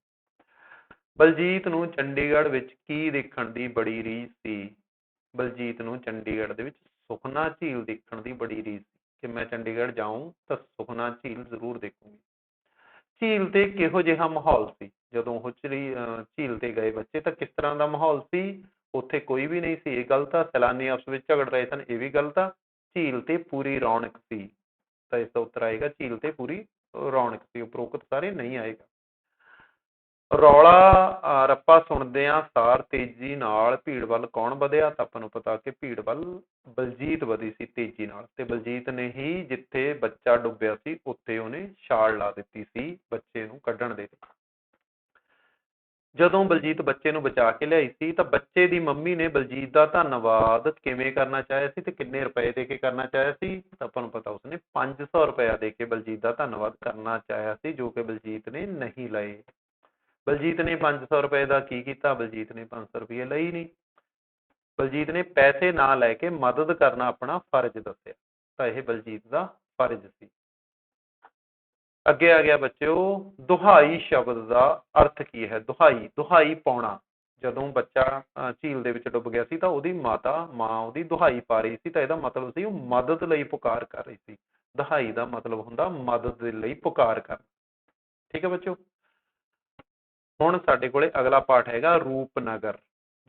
ਬਲਜੀਤ ਨੂੰ ਚੰਡੀਗੜ੍ਹ ਵਿੱਚ ਕੀ ਦੇਖਣ ਦੀ ਬੜੀ ਰੀਝ ਸੀ? ਬਲਜੀਤ ਨੂੰ ਚੰਡੀਗੜ੍ਹ ਦੇ ਵਿੱਚ ਸੁਖਨਾ ਝੀਲ ਦੇਖਣ ਦੀ ਬੜੀ ਰੀਝ ਸੀ ਕਿ ਮੈਂ ਚੰਡੀਗੜ੍ਹ ਜਾਊਂ ਤਾਂ ਸੁਖਨਾ ਝੀਲ ਜ਼ਰੂਰ ਦੇਖੂੰਗੀ। ਝੀਲ ਤੇ ਕਿਹੋ ਜਿਹਾ ਮਾਹੌਲ ਸੀ? ਜਦੋਂ ਉਹ ਝੀਲ ਝੀਲ ਤੇ ਗਏ ਬੱਚੇ ਤਾਂ ਕਿਸ ਤਰ੍ਹਾਂ ਦਾ ਮਾਹੌਲ ਸੀ? ਉੱਥੇ ਕੋਈ ਵੀ ਨਹੀਂ ਸੀ, ਇਹ ਗਲਤ ਆ ਸੈਲਾਨੀ ਆਪਸ ਵਿੱਚ ਝਗੜ ਰਹੇ ਸਨ, ਇਹ ਵੀ ਗਲਤ ਆ ਝੀਲ ਤੇ ਪੂਰੀ ਰੌਣਕ ਸੀ। ਤਾਂ ਇਸ ਦਾ ਉੱਤਰ ਆਏਗਾ, ਝੀਲ ਤੇ ਪੂਰੀ ਰੌਣਕ ਸੀ, ਉਪਰੋਕਤ ਸਾਰੇ ਨਹੀਂ ਆਏਗਾ। ਰੌਲਾ, ਅਹ ਰੱਪਾ ਸੁਣਦਿਆਂ ਸਾਰ ਤੇਜ਼ੀ ਨਾਲ, ਭੀੜ ਵੱਲ ਕੌਣ ਵਧਿਆ? ਤਾਂ ਆਪਾਂ ਨੂੰ ਪਤਾ ਕਿ ਭੀੜ ਵੱਲ ਬਲਜੀਤ ਵਧੀ ਸੀ ਤੇਜ਼ੀ ਨਾਲ ਤੇ ਬਲਜੀਤ ਨੇ ਹੀ ਜਿੱਥੇ ਬੱਚਾ ਡੁੱਬਿਆ ਸੀ, ਉੱਥੇ ਉਹਨੇ ਛਾਲ ਲਾ ਦਿੱਤੀ ਸੀ ਬੱਚੇ ਨੂੰ ਕੱਢਣ ਦੇ ਲਈ। ਜਦੋਂ ਬਲਜੀਤ ਬੱਚੇ ਨੂੰ ਬਚਾ ਕੇ ਲਿਆਈ ਸੀ, ਤਾਂ ਬੱਚੇ ਦੀ ਮੰਮੀ ਨੇ ਬਲਜੀਤ ਦਾ ਧੰਨਵਾਦ ਕਿਵੇਂ ਕਰਨਾ ਚਾਹਿਆ ਸੀ ਤੇ ਕਿੰਨੇ ਰੁਪਏ ਦੇ ਕੇ ਕਰਨਾ ਚਾਹਿਆ ਸੀ? ਤਾਂ ਆਪਾਂ ਨੂੰ ਪਤਾ ਉਸਨੇ 500 ਰੁਪਇਆ ਦੇ ਕੇ ਬਲਜੀਤ ਦਾ ਧੰਨਵਾਦ ਕਰਨਾ ਚਾਹਿਆ ਸੀ, ਜੋ ਕਿ ਬਲਜੀਤ ਨੇ ਨਹੀਂ ਲਏ। ਬਲਜੀਤ ਨੇ 500 ਰੁਪਏ ਦਾ ਕੀ ਕੀਤਾ? ਬਲਜੀਤ ਨੇ 500 ਰੁਪਏ ਲਈ ਨਹੀਂ। ਬਲਜੀਤ ਨੇ ਪੈਸੇ ਨਾ ਲੈ ਕੇ ਮਦਦ ਕਰਨਾ ਆਪਣਾ ਫਰਜ਼ ਦੱਸਿਆ। ਤਾਂ ਇਹ ਬਲਜੀਤ ਦਾ ਫਰਜ਼ ਸੀ। ਅੱਗੇ ਆ ਗਿਆ ਬੱਚਿਓ, ਦੁਹਾਈ ਸ਼ਬਦ ਦਾ ਅਰਥ ਕੀ ਹੈ? ਦੁਹਾਈ ਦੁਹਾਈ ਪਾਉਣਾ। ਜਦੋਂ ਬੱਚਾ ਝੀਲ ਦੇ ਵਿੱਚ ਡੁੱਬ ਗਿਆ ਸੀ ਤਾਂ ਉਹਦੀ ਮਾਤਾ, ਮਾਂ ਉਹਦੀ ਦੁਹਾਈ ਪਾ ਰਹੀ ਸੀ ਤਾਂ ਇਹਦਾ ਮਤਲਬ ਸੀ ਉਹ ਮਦਦ ਲਈ ਪੁਕਾਰ ਕਰ ਰਹੀ ਸੀ। ਦੁਹਾਈ ਦਾ ਮਤਲਬ ਹੁੰਦਾ ਮਦਦ ਦੇ ਲਈ ਪੁਕਾਰ ਕਰ ਠੀਕ ਹੈ ਬੱਚਿਓ? ਹੁਣ ਸਾਡੇ ਕੋਲੇ ਅਗਲਾ ਪਾਠ ਹੈਗਾ ਰੂਪਨਗਰ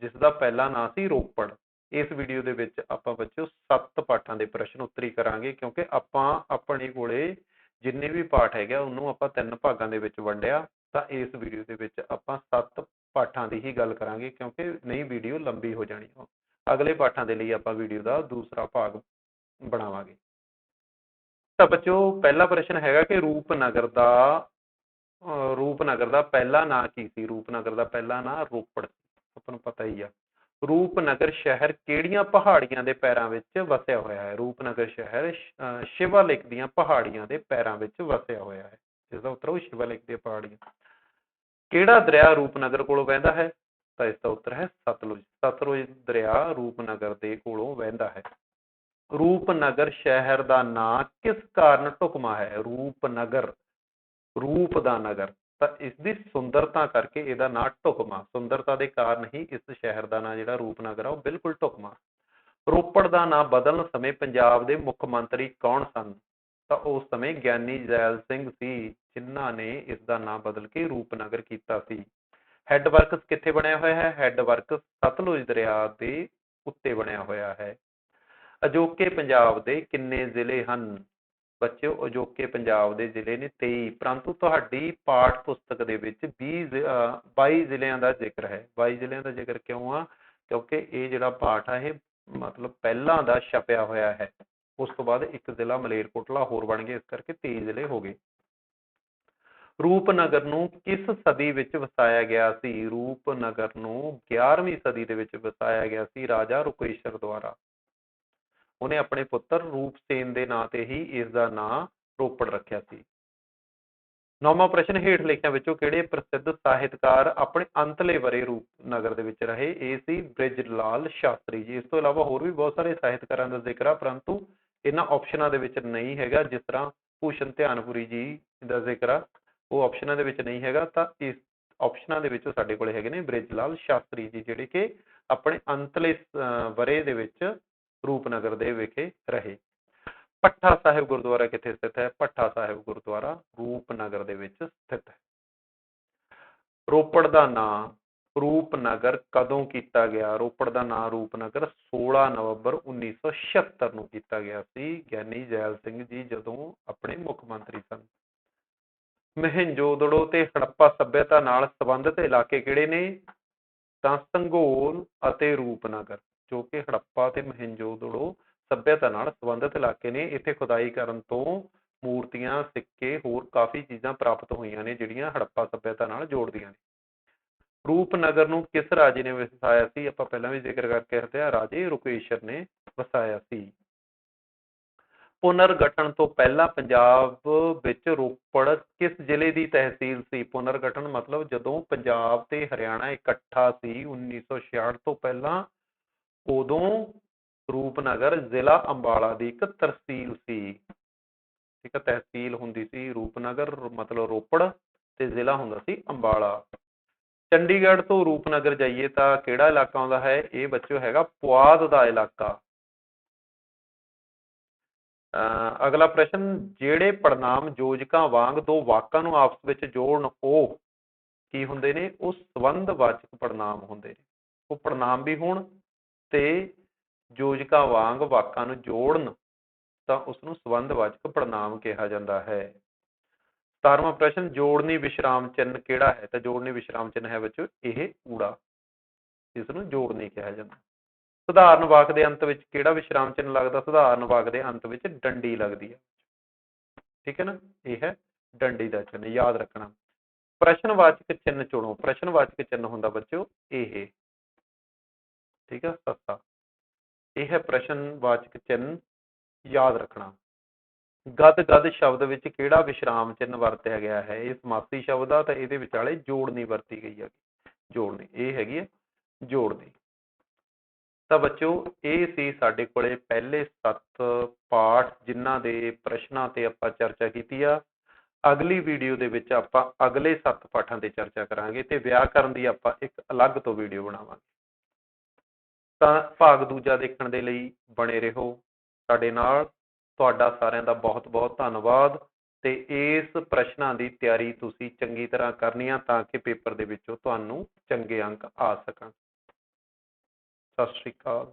ਜਿਸ ਦਾ ਪਹਿਲਾ ਨਾਂ ਸੀ ਰੋਪੜ। ਇਸ ਵੀਡੀਓ ਦੇ ਵਿੱਚ ਆਪਾਂ ਬੱਚਿਓ ਸੱਤ ਪਾਠਾਂ ਦੇ ਪ੍ਰਸ਼ਨ ਉੱਤਰੀ ਕਰਾਂਗੇ ਕਿਉਂਕਿ ਆਪਾਂ ਆਪਣੇ ਕੋਲੇ ਜਿੰਨੇ ਵੀ ਪਾਠ ਹੈਗੇ ਆ, ਉਹਨੂੰ ਆਪਾਂ ਤਿੰਨ ਭਾਗਾਂ ਦੇ ਵਿੱਚ ਵੰਡਿਆ ਤਾਂ ਇਸ ਵੀਡੀਓ ਦੇ ਵਿੱਚ ਆਪਾਂ ਸੱਤ ਪਾਠਾਂ ਦੀ ਹੀ ਗੱਲ ਕਰਾਂਗੇ ਕਿਉਂਕਿ ਨਹੀਂ ਵੀਡੀਓ ਲੰਬੀ ਹੋ ਜਾਣੀ ਹੈ ਅਗਲੇ ਪਾਠਾਂ ਦੇ ਲਈ ਆਪਾਂ ਵੀਡੀਓ ਦਾ ਦੂਸਰਾ ਭਾਗ ਬਣਾਵਾਂਗੇ। ਤਾਂ ਬੱਚਿਓ ਪਹਿਲਾ ਪ੍ਰਸ਼ਨ ਹੈਗਾ ਕਿ ਰੂਪਨਗਰ ਦਾ ਰੂਪਨਗਰ ਦਾ ਪਹਿਲਾ ਨਾਂ ਕੀ ਸੀ? ਰੂਪਨਗਰ ਦਾ ਪਹਿਲਾ ਨਾਂ ਰੋਪੜ ਆਪਾਂ ਨੂੰ ਪਤਾ ਹੀ ਆ। ਰੂਪਨਗਰ ਸ਼ਹਿਰ ਕਿਹੜੀਆਂ ਪਹਾੜੀਆਂ ਦੇ ਪੈਰਾਂ ਵਿੱਚ ਵਸਿਆ ਹੋਇਆ ਹੈ? ਰੂਪਨਗਰ ਸ਼ਹਿਰ ਸ਼ਿਵਾ ਸ਼ਿਵਾਲਿਕ ਦੀਆਂ ਪਹਾੜੀਆਂ ਦੇ ਪੈਰਾਂ ਵਿੱਚ ਵਸਿਆ ਹੋਇਆ ਹੈ। ਇਸ ਦਾ ਉੱਤਰ ਉਹ ਸ਼ਿਵਾਲਿਕ ਦੀਆਂ ਪਹਾੜੀਆਂ। ਕਿਹੜਾ ਦਰਿਆ ਰੂਪਨਗਰ ਕੋਲੋਂ ਵਹਿੰਦਾ ਹੈ? ਤਾਂ ਇਸ ਦਾ ਉੱਤਰ ਹੈ ਸਤਲੁਜ ਸਤਲੁਜ ਦਰਿਆ ਰੂਪਨਗਰ ਦੇ ਕੋਲੋਂ ਵਹਿੰਦਾ ਹੈ। ਰੂਪਨਗਰ ਸ਼ਹਿਰ ਦਾ ਨਾਂ ਕਿਸ ਕਾਰਨ ਢੁਕਮਾ ਹੈ? ਰੂਪਨਗਰ ਰੂਪ ਦਾ ਨਗਰ, ਤਾਂ ਇਸ ਦੀ ਸੁੰਦਰਤਾ ਕਰਕੇ ਇਹਦਾ ਨਾਂ ਢੁਕਮਾ ਸੁੰਦਰਤਾ ਦੇ ਕਾਰਨ ਹੀ ਇਸ ਸ਼ਹਿਰ ਦਾ ਨਾਂ ਜਿਹੜਾ ਰੂਪਨਗਰ ਆ, ਉਹ ਬਿਲਕੁਲ ਢੁਕਮਾ ਰੋਪੜ ਦਾ ਨਾਂ ਬਦਲਣ ਸਮੇਂ ਪੰਜਾਬ ਦੇ ਮੁੱਖ ਮੰਤਰੀ ਕੌਣ ਸਨ? ਤਾਂ ਉਸ ਸਮੇਂ ਗਿਆਨੀ ਜੈਲ ਸਿੰਘ ਸੀ, ਜਿਨ੍ਹਾਂ ਨੇ ਇਸ ਦਾ ਨਾਂ ਬਦਲ ਕੇ ਰੂਪਨਗਰ ਕੀਤਾ ਸੀ। ਹੈੱਡ ਵਰਕਸ ਕਿੱਥੇ ਬਣਿਆ ਹੋਇਆ ਹੈ? ਹੈੱਡ ਵਰਕਸ ਸਤਲੁਜ ਦਰਿਆ ਦੇ ਉੱਤੇ ਬਣਿਆ ਹੋਇਆ ਹੈ। ਅਜੋਕੇ ਪੰਜਾਬ ਦੇ ਕਿੰਨੇ ਜ਼ਿਲ੍ਹੇ ਹਨ? ਬੱਚਿਓ, ਅਜੋਕੇ ਪੰਜਾਬ ਦੇ ਜ਼ਿਲ੍ਹੇ ਨੇ 23 ਪਰੰਤੂ ਤੁਹਾਡੀ ਪਾਠ ਪੁਸਤਕ ਦੇ ਵਿੱਚ 20 ਜ਼ਿ- ਅਹ 22 ਜ਼ਿਲ੍ਹਿਆਂ ਦਾ ਜ਼ਿਕਰ ਹੈ। 22 ਜ਼ਿਲ੍ਹਿਆਂ ਦਾ ਜ਼ਿਕਰ ਕਿਉਂ ਆ? ਕਿਉਂਕਿ ਇਹ ਜਿਹੜਾ ਪਾਠ ਆ, ਇਹ ਮਤਲਬ ਪਹਿਲਾਂ ਦਾ ਛਪਿਆ ਹੋਇਆ ਹੈ। ਉਸ ਤੋਂ ਬਾਅਦ ਇੱਕ ਜ਼ਿਲ੍ਹਾ ਮਲੇਰਕੋਟਲਾ ਹੋਰ ਬਣ ਗਿਆ, ਇਸ ਕਰਕੇ 23 ਜ਼ਿਲ੍ਹੇ ਹੋ ਗਏ। ਰੂਪਨਗਰ ਨੂੰ ਕਿਸ ਸਦੀ ਵਿੱਚ ਵਸਾਇਆ ਗਿਆ ਸੀ? ਰੂਪਨਗਰ ਨੂੰ 11ਵੀਂ ਸਦੀ ਦੇ ਵਿੱਚ ਵਸਾਇਆ ਗਿਆ ਸੀ ਰਾਜਾ ਰੁਕੇਸ਼ਰ ਦੁਆਰਾ। ਉਹਨੇ ਆਪਣੇ ਪੁੱਤਰ ਰੂਪਸੇਨ ਦੇ ਨਾਂ ਤੇ ਹੀ ਇਸ ਦਾ ਨਾਂ ਰੋਪੜ ਰੱਖਿਆ ਸੀ। ਨੌਵਾਂ ਪ੍ਰਸ਼ਨ ਹੇਠ ਲਿਖਿਆਂ ਵਿੱਚੋਂ ਕਿਹੜੇ ਪ੍ਰਸਿੱਧ ਸਾਹਿਤਕਾਰ ਆਪਣੇ ਅੰਤਲੇ ਵਰੇ ਰੂਪਨਗਰ ਦੇ ਵਿੱਚ ਰਹੇ? ਇਹ ਸੀ ਬ੍ਰਿਜ ਲਾਲ ਸ਼ਾਸਤਰੀ ਜੀ। ਇਸ ਤੋਂ ਇਲਾਵਾ ਹੋਰ ਵੀ ਬਹੁਤ ਸਾਰੇ ਸਾਹਿਤਕਾਰਾਂ ਦਾ ਜ਼ਿਕਰ ਆ, ਪਰੰਤੂ ਇਹਨਾਂ ਆਪਸ਼ਨਾਂ ਦੇ ਵਿੱਚ ਨਹੀਂ ਹੈਗਾ। ਜਿਸ ਤਰ੍ਹਾਂ ਭੂਸ਼ਣ ਧਿਆਨਪੁਰੀ ਜੀ ਦਾ ਜ਼ਿਕਰ ਆ, ਉਹ ਆਪਸ਼ਨਾਂ ਦੇ ਵਿੱਚ ਨਹੀਂ ਹੈਗਾ। ਤਾਂ ਇਸ ਆਪਸ਼ਨਾਂ ਦੇ ਵਿੱਚੋਂ ਸਾਡੇ ਕੋਲ ਹੈਗੇ ਨੇ ਬ੍ਰਿਜ ਲਾਲ ਸ਼ਾਸਤਰੀ ਜੀ, ਜਿਹੜੇ ਕਿ ਆਪਣੇ ਅੰਤਲੇ ਵਰੇ ਦੇ ਵਿੱਚ ਰੂਪਨਗਰ ਦੇ ਵਿਖੇ ਰਹੇ। ਭੱਠਾ ਸਾਹਿਬ ਗੁਰਦੁਆਰਾ ਕਿੱਥੇ ਸਥਿਤ ਹੈ? ਭੱਠਾ ਸਾਹਿਬ ਗੁਰਦੁਆਰਾ ਰੂਪਨਗਰ ਦੇ ਵਿੱਚ ਸਥਿਤ ਹੈ। ਰੋਪੜ ਦਾ ਨਾਂ ਰੂਪਨਗਰ ਕਦੋਂ ਕੀਤਾ ਗਿਆ? ਰੋਪੜ ਦਾ ਨਾਂ ਰੂਪਨਗਰ 16 ਨਵੰਬਰ 1976 ਨੂੰ ਕੀਤਾ ਗਿਆ ਸੀ। ਗਿਆਨੀ ਜੈਲ ਸਿੰਘ ਜੀ ਜਦੋਂ ਆਪਣੇ ਮੁੱਖ ਮੰਤਰੀ ਸਨ। ਮਹਿੰਜੋਦੜੋ ਤੇ ਹੜੱਪਾ ਸੱਭਿਅਤਾ ਨਾਲ ਸੰਬੰਧਿਤ ਇਲਾਕੇ ਕਿਹੜੇ ਨੇ? ਤਾਂ ਸੰਗੋਲ ਅਤੇ ਰੂਪਨਗਰ। ਜੋ ਕਿ ਹੜੱਪਾ ਤੇ ਮਹਿੰਜੋਦੜੋ ਸੱਭਿਅਤਾ ਨਾਲ ਸੰਬੰਧਿਤ ਇਲਾਕੇ ਨੇ ਇੱਥੇ ਖੁਦਾਈ ਕਰਨ ਤੋਂ ਮੂਰਤੀਆਂ, ਸਿੱਕੇ, ਹੋਰ ਕਾਫੀ ਚੀਜ਼ਾਂ ਪ੍ਰਾਪਤ ਹੋਈਆਂ ਨੇ, ਜਿਹੜੀਆਂ ਹੜੱਪਾ ਸਭਿਅਤਾ ਨਾਲ ਜੋੜਦੀਆਂ ਨੇ। ਰੂਪਨਗਰ ਨੂੰ ਕਿਸ ਰਾਜੇ ਨੇ ਵਸਾਇਆ ਸੀ? ਆਪਾਂ ਪਹਿਲਾਂ ਵੀ ਜ਼ਿਕਰ ਕਰਕੇ ਹਟੇ ਰਾਜੇ ਰੁਕੇਸ਼ਰ ਨੇ ਵਸਾਇਆ ਸੀ। ਪੁਨਰ ਗਠਨ ਤੋਂ ਪਹਿਲਾਂ ਪੰਜਾਬ ਵਿੱਚ ਰੋਪੜ ਕਿਸ ਜ਼ਿਲ੍ਹੇ ਦੀ ਤਹਿਸੀਲ ਸੀ? ਪੁਨਰ ਗਠਨ ਮਤਲਬ ਜਦੋਂ ਪੰਜਾਬ ਤੇ ਹਰਿਆਣਾ ਇਕੱਠਾ ਸੀ 1966 ਤੋਂ ਪਹਿਲਾਂ ਉਦੋਂ ਰੂਪਨਗਰ ਜ਼ਿਲ੍ਹਾ ਅੰਬਾਲਾ ਦੀ ਇੱਕ ਤਹਿਸੀਲ ਸੀ। ਇੱਕ ਤਹਿਸੀਲ ਹੁੰਦੀ ਸੀ ਰੂਪਨਗਰ, ਮਤਲਬ ਰੋਪੜ ਤੇ ਜ਼ਿਲ੍ਹਾ ਹੁੰਦਾ ਸੀ ਅੰਬਾਲਾ। ਚੰਡੀਗੜ੍ਹ ਤੋਂ ਰੂਪਨਗਰ ਜਾਈਏ ਤਾਂ ਕਿਹੜਾ ਇਲਾਕਾ ਆਉਂਦਾ ਹੈ? ਇਹ ਬੱਚਿਓ ਹੈਗਾ ਪੁਆਧ ਦਾ ਇਲਾਕਾ। ਅਹ ਅਗਲਾ ਪ੍ਰਸ਼ਨ, ਜਿਹੜੇ ਪੜਨਾਮ ਯੋਜਕਾਂ ਵਾਂਗ ਦੋ ਵਾਕਾਂ ਨੂੰ ਆਪਸ ਵਿੱਚ ਜੋੜਨ, ਉਹ ਕੀ ਹੁੰਦੇ ਨੇ? ਉਹ ਸੰਬੰਧਵਾਚਕ ਪੜਨਾਮ ਹੁੰਦੇ ਨੇ। ਉਹ ਪੜਨਾਮ ਵੀ ਹੋਣ ਤੇ ਯੋਜਕਾਂ ਵਾਂਗ ਵਾਕਾਂ ਨੂੰ ਜੋੜਨ ਤਾਂ ਉਸਨੂੰ ਸੰਬੰਧਵਾਚਕ ਪੜਨਾਮ ਕਿਹਾ ਜਾਂਦਾ ਹੈ। 17ਵਾਂ ਪ੍ਰਸ਼ਨ, ਜੋੜਨੀ ਵਿਸ਼ਰਾਮ ਚਿੰਨ੍ਹ ਕਿਹੜਾ ਹੈ? ਤਾਂ ਜੋੜਨੀ ਵਿਸ਼ਰਾਮ ਚਿੰਨ੍ਹ ਹੈ ਬੱਚੋ ਇਹ ਊੜਾ ਇਸਨੂੰ ਜੋੜਨੀ ਕਿਹਾ ਜਾਂਦਾ। ਸਧਾਰਨ ਵਾਕ ਦੇ ਅੰਤ ਵਿੱਚ ਕਿਹੜਾ ਵਿਸ਼ਰਾਮ ਚਿੰਨ੍ਹ ਲੱਗਦਾ? ਸਧਾਰਨ ਵਾਕ ਦੇ ਅੰਤ ਵਿੱਚ ਡੰਡੀ ਲੱਗਦੀ ਹੈ। ਠੀਕ ਹੈ ਨਾ? ਇਹ ਹੈ ਡੰਡੀ ਦਾ ਚਿੰਨ੍ਹ, ਯਾਦ ਰੱਖਣਾ। ਪ੍ਰਸ਼ਨਵਾਚਕ ਚਿੰਨ੍ਹ ਚੁਣੋ। ਪ੍ਰਸ਼ਨਵਾਚਕ ਚਿੰਨ੍ਹ ਹੁੰਦਾ ਬੱਚਿਓ, ਇਹ ਠੀਕ ਆ ਸੱਤਾ ਇਹ ਹੈ ਪ੍ਰਸ਼ਨ ਵਾਚਕ ਚਿੰਨ੍ਹ ਯਾਦ ਰੱਖਣਾ। ਗਦ ਗਦ ਸ਼ਬਦ ਵਿੱਚ ਕਿਹੜਾ ਵਿਸ਼ਰਾਮ ਚਿੰਨ੍ਹ ਵਰਤਿਆ ਗਿਆ ਹੈ? ਇਹ ਸਮਾਸੀ ਸ਼ਬਦ ਆ, ਤਾਂ ਇਹਦੇ ਵਿਚਾਲੇ ਜੋੜਨੀ ਵਰਤੀ ਗਈ ਹੈ ਜੋੜਨੀ ਇਹ ਹੈਗੀ ਹੈ ਜੋੜਨੀ ਤਾਂ ਬੱਚਿਓ, ਇਹ ਸੀ ਸਾਡੇ ਕੋਲੇ ਪਹਿਲੇ 7 ਪਾਠ ਜਿਨ੍ਹਾਂ ਦੇ ਪ੍ਰਸ਼ਨਾਂ ਤੇ ਆਪਾਂ ਚਰਚਾ ਕੀਤੀ ਆ। ਅਗਲੀ ਵੀਡੀਓ ਦੇ ਵਿੱਚ ਆਪਾਂ ਅਗਲੇ 7 ਪਾਠਾਂ ਤੇ ਚਰਚਾ ਕਰਾਂਗੇ ਤੇ ਵਿਆਕਰਨ ਦੀ ਆਪਾਂ ਇੱਕ ਅਲੱਗ ਤੋਂ ਵੀਡੀਓ ਬਣਾਵਾਂਗੇ। ਤਾਂ ਭਾਗ ਦੂਜਾ ਦੇਖਣ ਦੇ ਲਈ ਬਣੇ ਰਹੋ। ਸਾਡੇ ਨਾਲ ਤੁਹਾਡਾ ਸਾਰਿਆਂ ਦਾ ਬਹੁਤ ਬਹੁਤ ਧੰਨਵਾਦ ਤੇ ਇਸ ਪ੍ਰਸ਼ਨਾਂ ਦੀ ਤਿਆਰੀ ਤੁਸੀਂ ਚੰਗੀ ਤਰ੍ਹਾਂ ਕਰਨੀ ਆ ਤਾਂ ਕਿ ਪੇਪਰ ਦੇ ਵਿੱਚੋਂ ਤੁਹਾਨੂੰ ਚੰਗੇ ਅੰਕ ਆ ਸਕਣ। ਸਤਿ ਸ਼੍ਰੀ ਅਕਾਲ।